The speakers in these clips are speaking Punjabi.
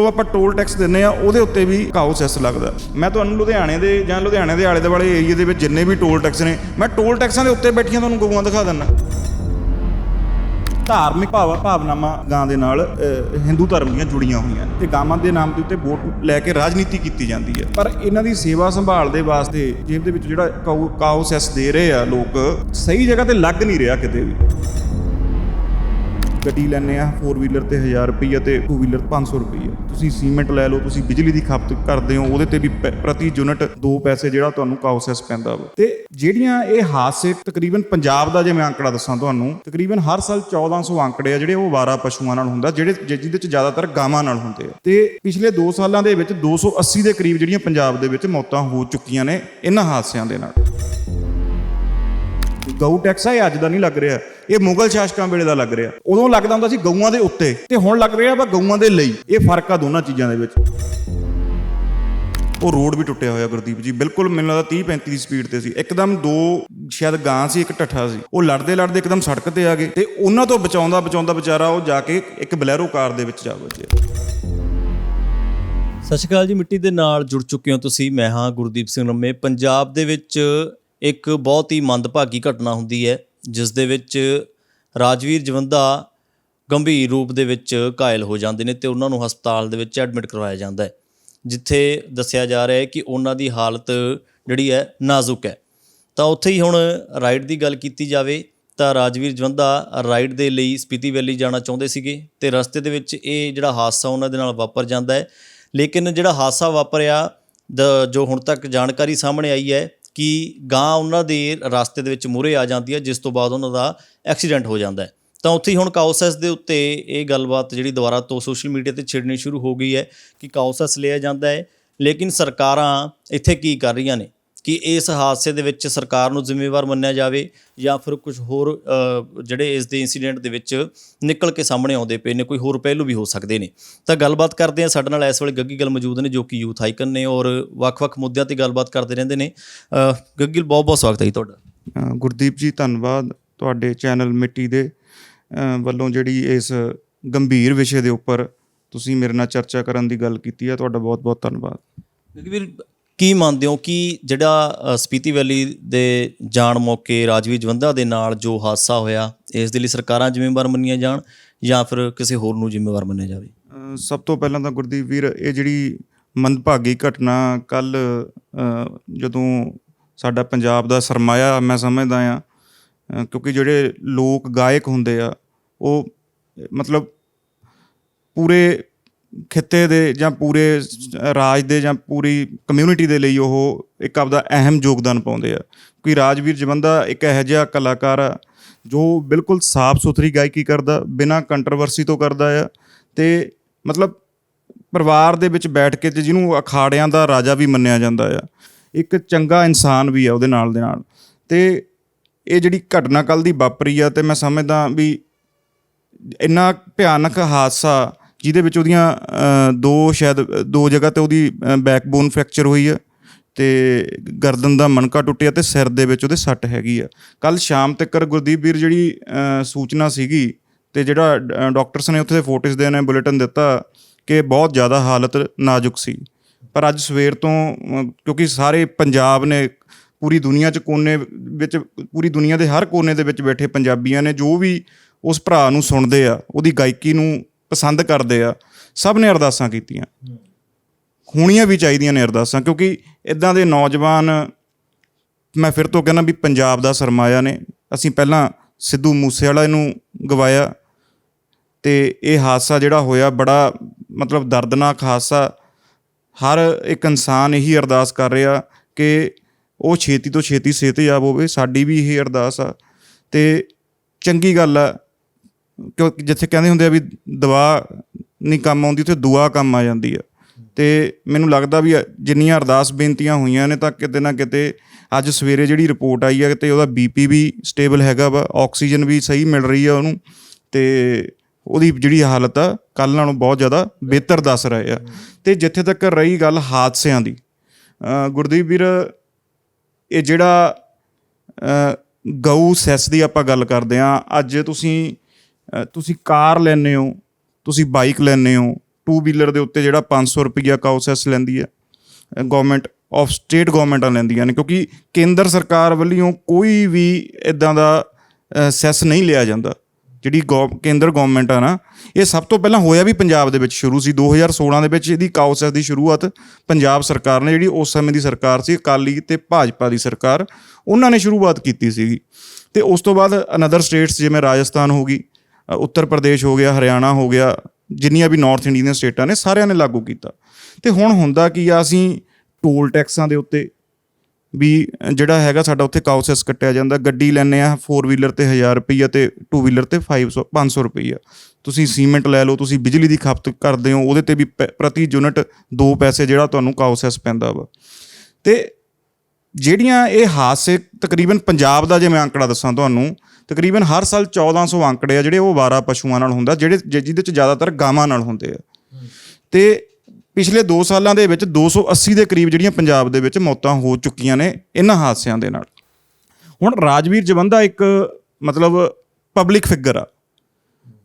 ਉਹ ਆਪਾਂ ਟੋਲ ਟੈਕਸ ਦਿੰਨੇ ਆ, ਉਹਦੇ ਉੱਤੇ ਵੀ ਕਾਓ ਸੈਸ ਲੱਗਦਾ। ਮੈਂ ਤੁਹਾਨੂੰ ਲੁਧਿਆਣੇ ਦੇ ਜਾਂ ਲੁਧਿਆਣੇ ਦੇ ਆਲੇ ਦੁਆਲੇ ਏਰੀਆ ਦੇ ਵਿੱਚ ਜਿੰਨੇ ਵੀ ਟੋਲ ਟੈਕਸ ਨੇ, ਮੈਂ ਟੋਲ ਟੈਕਸਾਂ ਦੇ ਉੱਤੇ ਬੈਠੀਆਂ, ਤੁਹਾਨੂੰ ਗਊਆਂ ਦਿਖਾ ਦਿੰਦਾ ਧਾਰਮਿਕ ਭਾਵ, ਭਾਵਨਾਵਾਂ ਗਾਂ ਦੇ ਨਾਲ ਹਿੰਦੂ ਧਰਮ ਦੀਆਂ ਜੁੜੀਆਂ ਹੋਈਆਂ ਨੇ। ਤੇ ਗਾਵਾਂ ਦੇ ਨਾਮ ਦੇ ਉੱਤੇ ਵੋਟ ਲੈ ਕੇ ਰਾਜਨੀਤੀ ਕੀਤੀ ਜਾਂਦੀ ਹੈ। ਪਰ ਇਹਨਾਂ ਦੀ ਸੇਵਾ ਸੰਭਾਲ ਦੇ ਵਾਸਤੇ ਜੇਬ ਦੇ ਵਿੱਚ ਜਿਹੜਾ ਕਾਊ ਕਾਓ ਸੈਸ ਦੇ ਰਹੇ ਆ ਲੋਕ, ਸਹੀ ਜਗ੍ਹਾ ਤੇ ਲੱਗ ਨਹੀਂ ਰਿਹਾ ਕਿਤੇ ਵੀ। ਗੱਡੀ ਲੈਣੇ ਆ 4 ਵੀਲਰ ਤੇ 1000 ਰੁਪਈਆ ਤੇ 2 ਵੀਲਰ 500 ਰੁਪਈਆ ਤੁਸੀਂ ਸੀਮੈਂਟ ਲੈ ਲਓ, ਤੁਸੀਂ ਬਿਜਲੀ ਦੀ ਖਪਤ ਕਰਦੇ ਹੋ, ਉਹਦੇ ਤੇ ਵੀ ਪੈ- ਪ੍ਰਤੀ ਯੂਨਿਟ 2 ਪੈਸੇ ਜਿਹੜਾ ਤੁਹਾਨੂੰ ਕਾਉਸੈਸ ਪੈਂਦਾ ਵਾ। ਤੇ ਜਿਹੜੀਆਂ ਇਹ ਹਾਦਸੇ ਤਕਰੀਬਨ ਪੰਜਾਬ ਦਾ ਜੇ ਮੈਂ ਅੰਕੜਾ ਦੱਸਾਂ ਤੁਹਾਨੂੰ, ਤਕਰੀਬਨ ਹਰ ਸਾਲ 1400 ਅੰਕੜੇ ਆ ਜਿਹੜੇ ਉਹ ਵਾਰਾ ਪਸ਼ੂਆਂ ਨਾਲ ਹੁੰਦਾ, ਜਿਹੜੇ, ਜਿ- ਜਿਹਦੇ ਚ ਜ਼ਿਆਦਾਤਰ ਗਾਵਾਂ ਨਾਲ ਹੁੰਦੇ ਆ। ਤੇ ਪਿਛਲੇ 2 ਸਾਲਾਂ ਦੇ ਵਿੱਚ 280 ਦੇ ਕਰੀਬ ਜਿਹੜੀਆਂ ਪੰਜਾਬ ਦੇ ਵਿੱਚ ਮੌਤਾਂ ਹੋ ਚੁੱਕੀਆਂ ਨੇ ਇਹਨਾਂ ਹਾਦਸਿਆਂ ਦੇ ਨਾਲ। ਗਊ ਟੈਕਸ ਆ, ਇਹ ਅੱਜ ਦਾ ਨਹੀਂ ਲੱਗ ਰਿਹਾ। ਇਹ ਮੁਗਲ ਸ਼ਾਸਕਾਂ ਵੇਲੇ ਦਾ ਲੱਗ ਰਿਹਾ। ਉਦੋਂ ਲੱਗਦਾ ਹੁੰਦਾ ਸੀ ਗਊਆਂ ਦੇ ਉੱਤੇ, ਤੇ ਹੁਣ ਲੱਗ ਰਿਹਾ ਵਾ ਗਊਆਂ ਦੇ ਲਈ। ਇਹ ਫ਼ਰਕ ਆ ਦੋਨਾਂ ਚੀਜ਼ਾਂ ਦੇ ਵਿੱਚ। ਉਹ ਰੋਡ ਵੀ ਟੁੱਟਿਆ ਹੋਇਆ, ਗੁਰਦੀਪ ਜੀ। ਬਿਲਕੁਲ ਮੈਨੂੰ ਲੱਗਦਾ 30 35 ਦੀ ਸਪੀਡ ਤੇ ਸੀ। ਇੱਕਦਮ ਦੋ, ਸ਼ਾਇਦ ਗਾਂ ਸੀ, ਇੱਕ ਟੱਠਾ ਸੀ। ਉਹ ਲੜਦੇ ਲੜਦੇ ਇੱਕਦਮ ਸੜਕ ਤੇ ਆ ਗਏ, ਤੇ ਉਹਨਾਂ ਤੋਂ ਬਚਾਉਂਦਾ ਬਚਾਉਂਦਾ ਵਿਚਾਰਾ ਉਹ ਜਾ ਕੇ ਇੱਕ ਬਲੈਰੋ ਕਾਰ ਦੇ ਵਿੱਚ ਜਾ ਵੱਜਿਆ। ਸਤਿ ਸ਼੍ਰੀ ਅਕਾਲ ਜੀ। ਮਿੱਟੀ ਦੇ ਨਾਲ ਜੁੜ ਚੁੱਕੇ ਹੋ ਤੁਸੀਂ। ਮੈਂ ਹਾਂ ਗੁਰਦੀਪ ਸਿੰਘ ਰੰਮੇ ਪੰਜਾਬ ਦੇ ਵਿੱਚ ਇੱਕ ਬਹੁਤ ਹੀ ਮੰਦਭਾਗੀ ਘਟਨਾ ਹੁੰਦੀ ਹੈ, ਜਿਸ ਦੇ ਵਿੱਚ ਰਾਜਵੀਰ ਜਵੰਦਾ ਗੰਭੀਰ ਰੂਪ ਦੇ ਵਿੱਚ ਘਾਇਲ ਹੋ ਜਾਂਦੇ ਨੇ ਤੇ ਉਹਨਾਂ ਨੂੰ ਹਸਪਤਾਲ ਦੇ ਵਿੱਚ ਐਡਮਿਟ ਕਰਵਾਇਆ ਜਾਂਦਾ ਹੈ, ਜਿੱਥੇ ਦੱਸਿਆ ਜਾ ਰਿਹਾ ਹੈ ਕਿ ਉਹਨਾਂ ਦੀ ਹਾਲਤ ਜਿਹੜੀ ਹੈ ਨਾਜ਼ੁਕ ਹੈ। ਤਾਂ ਉੱਥੇ ਹੀ ਹੁਣ ਰਾਈਡ ਦੀ ਗੱਲ ਕੀਤੀ ਜਾਵੇ ਤਾਂ ਰਾਜਵੀਰ ਜਵੰਦਾ ਰਾਈਡ ਦੇ ਲਈ ਸਪੀਤੀ ਵੈਲੀ ਜਾਣਾ ਚਾਹੁੰਦੇ ਸੀਗੇ ਤੇ ਰਸਤੇ ਦੇ ਵਿੱਚ ਇਹ ਜਿਹੜਾ ਹਾਦਸਾ ਉਹਨਾਂ ਦੇ ਨਾਲ ਵਾਪਰ ਜਾਂਦਾ ਹੈ। ਲੇਕਿਨ ਜਿਹੜਾ ਹਾਦਸਾ ਵਾਪਰਿਆ, ਦ- ਜੋ ਹੁਣ ਤੱਕ ਜਾਣਕਾਰੀ ਸਾਹਮਣੇ ਆਈ ਹੈ ਕਿ ਗਾਂ ਉਹਨਾਂ ਦੇ ਰਸਤੇ ਦੇ ਵਿੱਚ ਮੂਹਰੇ ਆ ਜਾਂਦੀ ਹੈ, ਜਿਸ ਤੋਂ ਬਾਅਦ ਉਹਨਾਂ ਦਾ ਐਕਸੀਡੈਂਟ ਹੋ ਜਾਂਦਾ ਹੈ। ਤਾਂ ਉੱਥੇ ਹੀ ਹੁਣ ਕਾਉਸਸ ਦੇ ਉੱਤੇ ਇਹ ਗੱਲਬਾਤ ਜਿਹੜੀ ਦੁਬਾਰਾ ਤੋਂ ਸੋਸ਼ਲ ਮੀਡੀਆ ਤੇ ਛਿੜਨੀ ਸ਼ੁਰੂ ਹੋ ਗਈ ਹੈ ਕਿ ਕਾਉਸਸ ਲਿਆ ਜਾਂਦਾ ਹੈ। ਲੇਕਿਨ ਸਰਕਾਰਾਂ ਇੱਥੇ ਕੀ ਕਰ ਰਹੀਆਂ ਨੇ? ਕਿ ਇਸ ਹਾਦਸੇ ਦੇ ਵਿੱਚ ਸਰਕਾਰ ਨੂੰ ਜ਼ਿੰਮੇਵਾਰ ਮੰਨਿਆ ਜਾਵੇ ਜਾਂ ਫਿਰ ਕੁਝ ਹੋਰ ਜਿਹੜੇ ਇਸ ਦੇ ਇਨਸੀਡੈਂਟ ਦੇ ਵਿੱਚ ਨਿਕਲ ਕੇ ਸਾਹਮਣੇ ਆਉਂਦੇ ਪਏ ਨੇ ਕੋਈ ਹੋਰ ਪਹਿਲੂ ਵੀ ਹੋ ਸਕਦੇ ਨੇ। ਤਾਂ ਗੱਲਬਾਤ ਕਰਦੇ ਆ ਸਾਡੇ ਨਾਲ ਇਸ ਵੇਲੇ ਗੱਗੀ ਗੱਲ ਮੌਜੂਦ ਨੇ ਜੋ ਕਿ ਯੂਥ ਆਈਕਨ ਨੇ ਔਰ ਵੱਖ-ਵੱਖ ਮੁੱਦਿਆਂ ਤੇ ਗੱਲਬਾਤ ਕਰਦੇ ਰਹਿੰਦੇ ਨੇ। ਗੱਗੀ ਬਹੁਤ-ਬਹੁਤ ਸਵਾਗਤ ਹੈ ਜੀ ਤੁਹਾਡਾ। ਗੁਰਦੀਪ ਜੀ ਧੰਨਵਾਦ ਤੁਹਾਡੇ ਚੈਨਲ ਮਿੱਟੀ ਦੇ ਵੱਲੋਂ ਜਿਹੜੀ ਇਸ ਗੰਭੀਰ ਵਿਸ਼ੇ ਦੇ ਉੱਪਰ ਤੁਸੀਂ ਮੇਰੇ ਨਾਲ ਚਰਚਾ ਕਰਨ ਦੀ ਗੱਲ ਕੀਤੀ ਹੈ। ਤੁਹਾਡਾ ਬਹੁਤ-ਬਹੁਤ ਧੰਨਵਾਦ। ਕਿਉਂਕਿ ਵੀਰ ਕੀ ਮੰਨਦੇ ਹੋ ਕਿ ਜਿਹੜਾ ਸਪੀਤੀ ਵੈਲੀ ਦੇ ਜਾਣ ਮੌਕੇ ਰਾਜਵੀ ਜਵੰਦਾ ਦੇ ਨਾਲ ਜੋ ਹਾਦਸਾ ਹੋਇਆ, ਇਸ ਦੇ ਲਈ ਸਰਕਾਰਾਂ ਜ਼ਿੰਮੇਵਾਰ ਮੰਨੀਆਂ ਜਾਣ ਜਾਂ ਫਿਰ ਕਿਸੇ ਹੋਰ ਨੂੰ ਜ਼ਿੰਮੇਵਾਰ ਮੰਨਿਆ ਜਾਵੇ? ਸਭ ਤੋਂ ਪਹਿਲਾਂ ਤਾਂ ਗੁਰਦੀਪ ਵੀਰ, ਇਹ ਜਿਹੜੀ ਮੰਦਭਾਗੀ ਘਟਨਾ ਕੱਲ ਜਦੋਂ ਸਾਡਾ ਪੰਜਾਬ ਦਾ ਸਰਮਾਇਆ ਮੈਂ ਸਮਝਦਾ ਆ ਕਿਉਂਕਿ ਜਿਹੜੇ ਲੋਕ ਗਾਇਕ ਹੁੰਦੇ ਆ, ਉਹ ਮਤਲਬ ਪੂਰੇ ਖਿੱਤੇ ਦੇ ਜਾਂ ਪੂਰੇ ਰਾਜ ਦੇ ਜਾਂ ਪੂਰੀ ਕਮਿਊਨਿਟੀ ਦੇ ਲਈ ਉਹ ਇੱਕ ਆਪਦਾ ਅਹਿਮ ਯੋਗਦਾਨ ਪਾਉਂਦੇ ਆ। ਕੋਈ ਰਾਜਵੀਰ ਜਵੰਦਾ ਇੱਕ ਇਹੋ ਜਿਹਾ ਕਲਾਕਾਰ ਆ, ਜੋ ਬਿਲਕੁਲ ਸਾਫ਼ ਸੁਥਰੀ ਗਾਇਕੀ ਕਰਦਾ, ਬਿਨਾਂ ਕੰਟਰੋਵਰਸੀ ਤੋਂ ਕਰਦਾ ਆ ਤੇ ਮਤਲਬ ਪਰਿਵਾਰ ਦੇ ਵਿੱਚ ਬੈਠ ਕੇ ਤੇ ਜਿਹਨੂੰ ਅਖਾੜਿਆਂ ਦਾ ਰਾਜਾ ਵੀ ਮੰਨਿਆ ਜਾਂਦਾ ਆ, ਇੱਕ ਚੰਗਾ ਇਨਸਾਨ ਵੀ ਆ ਉਹਦੇ ਨਾਲ ਦੇ ਨਾਲ। ਤੇ ਇਹ ਜਿਹੜੀ ਘਟਨਾ ਕੱਲ ਦੀ ਵਾਪਰੀ ਆ ਤੇ ਮੈਂ ਸਮਝਦਾ ਵੀ ਇੰਨਾ ਭਿਆਨਕ ਹਾਦਸਾ ਜਿਹਦੇ ਵਿੱਚ ਉਹਦੀਆਂ ਦੋ ਸ਼ਾਇਦ, ਦੋ ਜਗ੍ਹਾ ਤੇ ਉਹਦੀ ਬੈਕਬੋਨ ਫ੍ਰੈਕਚਰ ਹੋਈ ਆ ਤੇ ਗਰਦਨ ਦਾ ਮਣਕਾ ਟੁੱਟਿਆ ਤੇ ਸਿਰ ਦੇ ਵਿੱਚ ਉਹਦੇ ਸੱਟ ਹੈਗੀ ਆ। ਕੱਲ ਸ਼ਾਮ ਤੱਕ ਗੁਰਦੀਪ ਵੀਰ ਜਿਹੜੀ ਸੂਚਨਾ ਸੀਗੀ ਤੇ ਜਿਹੜਾ ਡ- ਡਾਕਟਰਸ ਨੇ ਉੱਥੇ ਦੇ ਫੋਟੋਸ ਦੇ ਨੇ ਬੁਲੇਟਿਨ ਦਿੱਤਾ ਕਿ ਬਹੁਤ ਜ਼ਿਆਦਾ ਹਾਲਤ ਨਾਜ਼ੁਕ ਸੀ। ਪਰ ਅੱਜ ਸਵੇਰ ਤੋਂ ਕਿਉਂਕਿ ਸਾਰੇ ਪੰਜਾਬ ਨੇ, ਪੂਰੀ ਦੁਨੀਆ 'ਚ ਕੋਨੇ ਵਿੱਚ, ਪੂਰੀ ਦੁਨੀਆ ਦੇ ਹਰ ਕੋਨੇ ਦੇ ਵਿੱਚ ਬੈਠੇ ਪੰਜਾਬੀਆਂ ਨੇ, ਜੋ ਵੀ ਉਸ ਭਰਾ ਨੂੰ ਸੁਣਦੇ ਆ, ਉਹਦੀ ਗਾਇਕੀ ਨੂੰ ਪਸੰਦ ਕਰਦੇ ਆ, ਸਭ ਨੇ ਅਰਦਾਸਾਂ ਕੀਤੀਆਂ। ਹੋਣੀਆਂ ਵੀ ਚਾਹੀਦੀਆਂ ਨੇ ਅਰਦਾਸਾਂ, ਕਿਉਂਕਿ ਇਦਾਂ ਦੇ ਨੌਜਵਾਨ, ਮੈਂ ਫਿਰ ਤੋਂ ਕਹਿੰਦਾ ਵੀ ਪੰਜਾਬ ਦਾ ਸਰਮਾਇਆ ਨੇ। ਅਸੀਂ ਪਹਿਲਾਂ ਸਿੱਧੂ ਮੂਸੇਵਾਲਾ ਨੂੰ ਗਵਾਇਆ ਤੇ ਇਹ ਹਾਦਸਾ ਜਿਹੜਾ ਹੋਇਆ ਬੜਾ ਮਤਲਬ ਦਰਦਨਾਕ ਹਾਦਸਾ। ਹਰ ਇੱਕ ਇਨਸਾਨ ਇਹੀ ਅਰਦਾਸ ਕਰ ਰਿਹਾ ਕਿ ਉਹ ਛੇਤੀ ਤੋਂ ਛੇਤੀ ਸਿਹਤਯਾਬ ਹੋਵੇ, ਸਾਡੀ ਵੀ ਇਹ ਅਰਦਾਸ ਆ। ਤੇ ਚੰਗੀ ਗੱਲ ਆ ਕਿਉਂ ਜਿੱਥੇ ਕਹਿੰਦੇ ਹੁੰਦੇ ਆ ਵੀ ਦਵਾ ਨਹੀਂ ਕੰਮ ਆਉਂਦੀ, ਉੱਥੇ ਦੁਆ ਕੰਮ ਆ ਜਾਂਦੀ ਆ। ਤੇ ਮੈਨੂੰ ਲੱਗਦਾ ਵੀ ਜਿੰਨੀਆਂ ਅਰਦਾਸ ਬੇਨਤੀਆਂ ਹੋਈਆਂ ਨੇ ਤਾਂ ਕਿਤੇ ਨਾ ਕਿਤੇ ਅੱਜ ਸਵੇਰੇ ਜਿਹੜੀ ਰਿਪੋਰਟ ਆਈ ਆ ਤੇ ਉਹਦਾ ਬੀਪੀ ਵੀ ਸਟੇਬਲ ਹੈਗਾ ਵਾ, ਆਕਸੀਜਨ ਵੀ ਸਹੀ ਮਿਲ ਰਹੀ ਆ ਉਹਨੂੰ ਤੇ ਉਹਦੀ ਜਿਹੜੀ ਹਾਲਤ ਆ ਕੱਲ ਨਾਲੋਂ ਬਹੁਤ ਜ਼ਿਆਦਾ ਬਿਹਤਰ ਦੱਸ ਰਹੇ ਆ। ਤੇ ਜਿੱਥੇ ਤੱਕ ਰਹੀ ਗੱਲ ਹਾਦਸਿਆਂ ਦੀ ਗੁਰਦੀਪ ਵੀਰ, ਇਹ ਜਿਹੜਾ ਗਊ ਸੈਸ ਦੀ ਆਪਾਂ ਗੱਲ ਕਰਦੇ ਆ ਅੱਜ ਤੁਸੀਂ ਤੁਸੀਂ ਕਾਰ ਲੈਨੇ ਹੋ ਤੁਸੀਂ ਬਾਈਕ ਲੈਨੇ ਹੋ ਟੂ ਵੀਲਰ ਦੇ ਉੱਤੇ ਜਿਹੜਾ 500 ਰੁਪਈਆ ਕਾਉ ਸੈਸ ਲੈਂਦੀ ਹੈ ਗਵਰਨਮੈਂਟ ਆਫ ਸਟੇਟ ਗਵਰਨਮੈਂਟਾਂ ਲੈਂਦੀਆਂ ਨੇ ਕਿਉਂਕਿ ਕੇਂਦਰ ਸਰਕਾਰ ਵੱਲੋਂ ਕੋਈ ਵੀ ਇਦਾਂ ਦਾ ਅ, ਸੈਸ ਨਹੀਂ ਲਿਆ ਜਾਂਦਾ ਜਿਹੜੀ ਗੌ- ਕੇਂਦਰ ਗਵਰਨਮੈਂਟ ਆ ਨਾ ਇਹ ਸਭ ਤੋਂ ਪਹਿਲਾਂ ਹੋਇਆ ਵੀ ਪੰਜਾਬ ਦੇ ਵਿੱਚ ਸ਼ੁਰੂ ਸੀ 2016 ਦੇ ਵਿੱਚ ਇਹਦੀ ਕਾਉ ਸੈਸ ਦੀ ਸ਼ੁਰੂਆਤ ਪੰਜਾਬ ਸਰਕਾਰ ਨੇ ਜਿਹੜੀ ਉਸ ਸਮੇਂ ਦੀ ਸਰਕਾਰ ਸੀ ਅਕਾਲੀ ਤੇ ਭਾਜਪਾ ਦੀ ਸਰਕਾਰ ਉਹਨਾਂ ਨੇ ਸ਼ੁਰੂਆਤ ਕੀਤੀ ਸੀਗੀ ਤੇ ਉਸ ਤੋਂ ਬਾਅਦ ਅਨਦਰ ਸਟੇਟਸ ਜਿਵੇਂ ਰਾਜਸਥਾਨ ਹੋ ਗਈ ਉੱਤਰ ਪ੍ਰਦੇਸ਼ ਹੋ ਗਿਆ, ਹਰਿਆਣਾ ਹੋ ਗਿਆ, ਜਿੰਨੀਆਂ ਵੀ ਨਾਰਥ ਇੰਡੀਅਨ ਸਟੇਟਾਂ ਨੇ ਸਾਰਿਆਂ ਨੇ ਲਾਗੂ ਕੀਤਾ। ਤੇ ਹੁਣ ਹੁੰਦਾ ਕੀ ਆ, ਅਸੀਂ ਟੋਲ ਟੈਕਸਾਂ ਦੇ ਉੱਤੇ ਵੀ ਜਿਹੜਾ ਹੈਗਾ ਸਾਡਾ ਉੱਥੇ ਕਾਉਸੈਸ ਕੱਟਿਆ ਜਾਂਦਾ। ਗੱਡੀ ਲੈਣੇ ਆ 4 ਵੀਲਰ ਤੇ 1000 ਰੁਪਈਆ ਤੇ 2 ਵੀਲਰ ਤੇ 500 500 ਰੁਪਈਆ। ਤੁਸੀਂ ਸੀਮੈਂਟ ਲੈ ਲਓ, ਤੁਸੀਂ ਬਿਜਲੀ ਦੀ ਖਪਤ ਕਰਦੇ ਹੋ, ਉਹਦੇ ਤੇ ਵੀ ਪੈ- ਪ੍ਰਤੀ ਯੂਨਿਟ 2 ਪੈਸੇ ਜਿਹੜਾ ਤੁਹਾਨੂੰ ਕਾਉਸੈਸ ਪੈਂਦਾ ਵਾ। ਤੇ ਜਿਹੜੀਆਂ ਇਹ ਹਾਦਸੇ, ਤਕਰੀਬਨ ਪੰਜਾਬ ਦਾ ਜੇ ਮੈਂ ਅੰਕੜਾ ਦੱਸਾਂ ਤੁਹਾਨੂੰ ਤਕਰੀਬਨ ਹਰ ਸਾਲ 1400 ਅੰਕੜੇ ਆ ਜਿਹੜੇ ਉਹ 12 ਪਸ਼ੂਆਂ ਨਾਲ ਹੁੰਦਾ, ਜਿਹੜੇ ਜਿ- ਜਿਹਦੇ ਚ ਜ਼ਿਆਦਾਤਰ ਗਾਵਾਂ ਨਾਲ ਹੁੰਦੇ ਆ। ਤੇ ਪਿਛਲੇ 2 ਸਾਲਾਂ ਦੇ ਵਿੱਚ 280 ਦੇ ਕਰੀਬ ਜਿਹੜੀਆਂ ਪੰਜਾਬ ਦੇ ਵਿੱਚ ਮੌਤਾਂ ਹੋ ਚੁੱਕੀਆਂ ਨੇ ਇਹਨਾਂ ਹਾਦਸਿਆਂ ਦੇ ਨਾਲ। ਹੁਣ ਰਾਜਵੀਰ ਜਵੰਦਾ ਇੱਕ ਮਤਲਬ ਪਬਲਿਕ ਫਿਗਰ ਆ।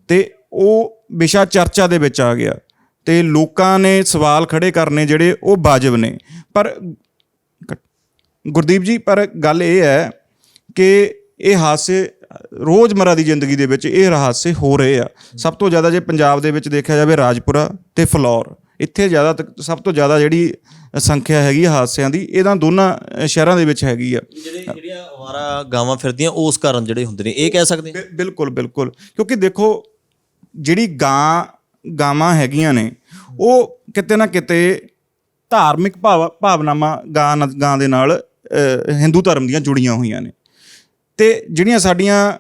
ਤੇ ਉਹ ਵਿਸ਼ਾ ਚਰਚਾ ਦੇ ਵਿੱਚ ਆ ਗਿਆ। ਤੇ ਲੋਕਾਂ ਨੇ ਸਵਾਲ ਖੜੇ ਕਰਨੇ ਜਿਹੜੇ ਉਹ ਵਾਜਬ ਨੇ। ਪਰ ਗੁਰਦੀਪ ਜੀ, ਪਰ ਗੱਲ ਇਹ ਹੈ ਕਿ ਇਹ ਹਾਦਸੇ ਰੋਜ਼ਮਰਾ ਦੀ ਜ਼ਿੰਦਗੀ ਦੇ ਵਿੱਚ ਇਹ ਹਾਦਸੇ ਹੋ ਰਹੇ ਆ। ਸਭ ਤੋਂ ਜ਼ਿਆਦਾ ਜੇ ਪੰਜਾਬ ਦੇ ਵਿੱਚ ਦੇਖਿਆ ਜਾਵੇ ਰਾਜਪੁਰਾ ਤੇ ਫਲੌਰ ਇੱਥੇ ਜ਼ਿਆਦਾ ਸਭ ਤੋਂ ਜ਼ਿਆਦਾ ਜਿਹੜੀ ਸੰਖਿਆ ਹੈਗੀ ਹਾਦਸਿਆਂ ਦੀ ਇਹਨਾਂ ਦੋਨਾਂ ਸ਼ਹਿਰਾਂ ਦੇ ਵਿੱਚ ਹੈਗੀ ਆ। ਜਿਹੜੇ ਜਿਹੜੀਆਂ ਅਵਾਰਾ ਗਾਵਾਂ ਫਿਰਦੀਆਂ ਉਸ ਕਾਰਨ ਜਿਹੜੇ ਹੁੰਦੇ ਨੇ ਇਹ ਕਹਿ ਸਕਦੇ ਹਾਂ ਬਿਲਕੁਲ ਬਿਲਕੁਲ। ਕਿਉਂਕਿ ਦੇਖੋ ਜਿਹੜੀ ਗਾਂ ਗਾਵਾਂ ਹੈਗੀਆਂ ਨੇ ਉਹ ਕਿਤੇ ਨਾ ਕਿਤੇ ਧਾਰਮਿਕ ਭਾਵ ਭਾਵਨਾਵਾਂ ਗਾਂ ਗਾਂ ਦੇ ਨਾਲ ਹਿੰਦੂ ਧਰਮ ਦੀਆਂ ਜੁੜੀਆਂ ਹੋਈਆਂ ਨੇ। ਤੇ ਜਿਹੜੀਆਂ ਸਾਡੀਆਂ,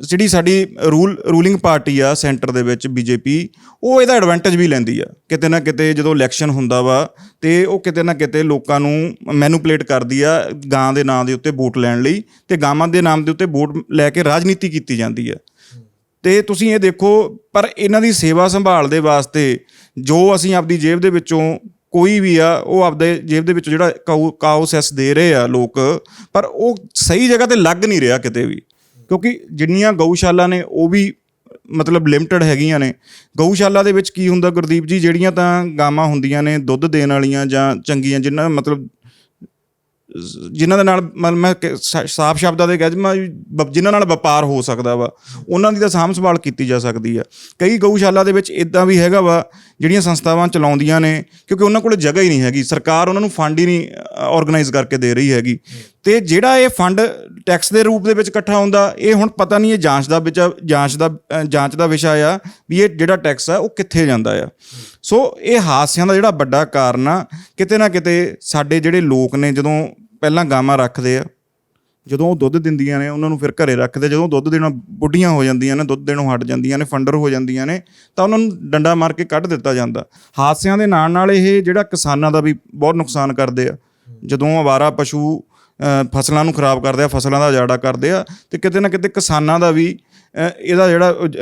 ਜਿਹੜੀ ਸਾਡੀ ਰੂਲ, ਰੂਲਿੰਗ ਪਾਰਟੀ ਆ ਸੈਂਟਰ ਦੇ ਵਿੱਚ ਬੀਜੇਪੀ, ਉਹ ਇਹਦਾ ਐਡਵਾਂਟੇਜ ਵੀ ਲੈਂਦੀ ਆ। ਕਿਤੇ ਨਾ ਕਿਤੇ ਜਦੋਂ ਇਲੈਕਸ਼ਨ ਹੁੰਦਾ ਵਾ ਤੇ ਉਹ ਕਿਤੇ ਨਾ ਕਿਤੇ ਲੋਕਾਂ ਨੂੰ ਮੈਨੂਪਲੇਟ ਕਰਦੀ ਆ ਗਾਂ ਦੇ ਨਾਂ ਦੇ ਉੱਤੇ ਵੋਟ ਲੈਣ ਲਈ ਤੇ ਗਾਵਾਂ ਦੇ ਨਾਮ ਦੇ ਉੱਤੇ ਵੋਟ ਲੈ ਕੇ ਰਾਜਨੀਤੀ ਕੀਤੀ ਜਾਂਦੀ ਆ। ਤੇ ਤੁਸੀਂ ਇਹ ਦੇਖੋ, ਪਰ ਇਹਨਾਂ ਦੀ ਸੇਵਾ ਸੰਭਾਲ ਦੇ ਵਾਸਤੇ ਜੋ ਅਸੀਂ ਆਪਦੀ ਜੇਬ ਦੇ ਵਿੱਚੋਂ ਕੋਈ ਵੀ ਆ, ਉਹ ਆਪਦੇ ਜੇਬ ਦੇ ਵਿੱਚ ਜਿਹੜਾ ਕਾਊ ਕਾਊ ਸੈਸ ਦੇ ਰਹੇ ਆ ਲੋਕ, ਪਰ ਉਹ ਸਹੀ ਜਗ੍ਹਾ ਤੇ ਲੱਗ ਨਹੀਂ ਰਿਹਾ ਕਿਤੇ ਵੀ। ਕਿਉਂਕਿ ਜਿੰਨੀਆਂ ਗਊਸ਼ਾਲਾ ਨੇ, ਉਹ ਵੀ ਮਤਲਬ ਲਿਮਟਿਡ ਹੈਗੀਆਂ ਨੇ। ਗਊਸ਼ਾਲਾ ਦੇ ਵਿੱਚ ਕੀ ਹੁੰਦਾ ਗੁਰਦੀਪ ਜੀ, ਜਿਹੜੀਆਂ ਤਾਂ ਗਾਵਾਂ ਹੁੰਦੀਆਂ ਨੇ, ਦੁੱਧ ਦੇਣ ਵਾਲੀਆਂ ਜਾਂ ਚੰਗੀਆਂ ਜਿਨ੍ਹਾਂ ਮਤਲਬ ਜਿਨ੍ਹਾਂ ਦੇ ਨਾਲ ਮਤਲਬ ਮੈਂ ਸਾਫ਼ ਸ਼ਬਦਾਂ ਦੇ ਕਹਿ ਜਾਵਾਂ ਵੀ ਜਿਨ੍ਹਾਂ ਨਾਲ ਵਪਾਰ ਹੋ ਸਕਦਾ ਵਾ, ਉਹਨਾਂ ਦੀ ਤਾਂ ਸਾਂਭ ਸੰਭਾਲ ਕੀਤੀ ਜਾ ਸਕਦੀ ਆ। ਕਈ ਗਊਸ਼ਾਲਾ ਦੇ ਵਿੱਚ ਇਦਾਂ ਵੀ ਹੈਗਾ ਵਾ ਜਿਹੜੀਆਂ ਸੰਸਥਾਵਾਂ ਚਲਾਉਂਦੀਆਂ ਨੇ, ਕਿਉਂਕਿ ਉਹਨਾਂ ਕੋਲ ਜਗ੍ਹਾ ਹੀ ਨਹੀਂ ਹੈਗੀ। ਸਰਕਾਰ ਉਹਨਾਂ ਨੂੰ ਫੰਡ ਹੀ ਨਹੀਂ ਆਰਗੇਨਾਈਜ਼ ਕਰਕੇ ਦੇ ਰਹੀ ਹੈਗੀ। ਤੇ ਜਿਹੜਾ ਇਹ ਫੰਡ ਟੈਕਸ ਦੇ ਰੂਪ ਦੇ ਵਿੱਚ ਇਕੱਠਾ ਹੁੰਦਾ, ਇਹ ਹੁਣ ਪਤਾ ਨਹੀਂ ਇਹ ਜਾਂਚ ਦਾ ਵਿੱਚ ਜਾਂਚ ਦਾ ਜਾਂਚ ਦਾ ਵਿਸ਼ਾ ਆ ਵੀ ਇਹ ਜਿਹੜਾ ਟੈਕਸ ਆ, ਉਹ ਕਿੱਥੇ ਜਾਂਦਾ ਆ। ਸੋ ਇਹ ਹਾਦਸਿਆਂ ਦਾ ਜਿਹੜਾ ਵੱਡਾ ਕਾਰਨ ਆ, ਕਿਤੇ ਨਾ ਕਿਤੇ ਸਾਡੇ ਜਿਹੜੇ ਲੋਕ ਨੇ, ਜਦੋਂ ਪਹਿਲਾਂ ਗਾਵਾਂ ਰੱਖਦੇ ਆ ਜਦੋਂ ਉਹ ਦੁੱਧ ਦਿੰਦੀਆਂ ਨੇ, ਉਹਨਾਂ ਨੂੰ ਫਿਰ ਘਰੇ ਰੱਖਦੇ। ਜਦੋਂ ਦੁੱਧ ਦੇਣਾ ਬੁੱਢੀਆਂ ਹੋ ਜਾਂਦੀਆਂ ਨੇ, ਦੁੱਧ ਦੇਣੋਂ ਹਟ ਜਾਂਦੀਆਂ ਨੇ, ਫੰਡਰ ਹੋ ਜਾਂਦੀਆਂ ਨੇ, ਤਾਂ ਉਹਨਾਂ ਨੂੰ ਡੰਡਾ ਮਾਰ ਕੇ ਕੱਢ ਦਿੱਤਾ ਜਾਂਦਾ। ਹਾਦਸਿਆਂ ਦੇ ਨਾਲ ਨਾਲ ਇਹ ਜਿਹੜਾ ਕਿਸਾਨਾਂ ਦਾ ਵੀ ਬਹੁਤ ਨੁਕਸਾਨ ਕਰਦੇ ਆ। ਜਦੋਂ ਅਵਾਰਾ ਪਸ਼ੂ ਫਸਲਾਂ ਨੂੰ ਖਰਾਬ ਕਰਦੇ ਆ, ਫਸਲਾਂ ਦਾ ਉਜਾੜਾ ਕਰਦੇ ਆ, ਤੇ ਕਿਤੇ ਨਾ ਕਿਤੇ ਕਿਸਾਨਾਂ ਦਾ ਵੀ ਇਹਦਾ ਜਿਹੜਾ ਉਜ-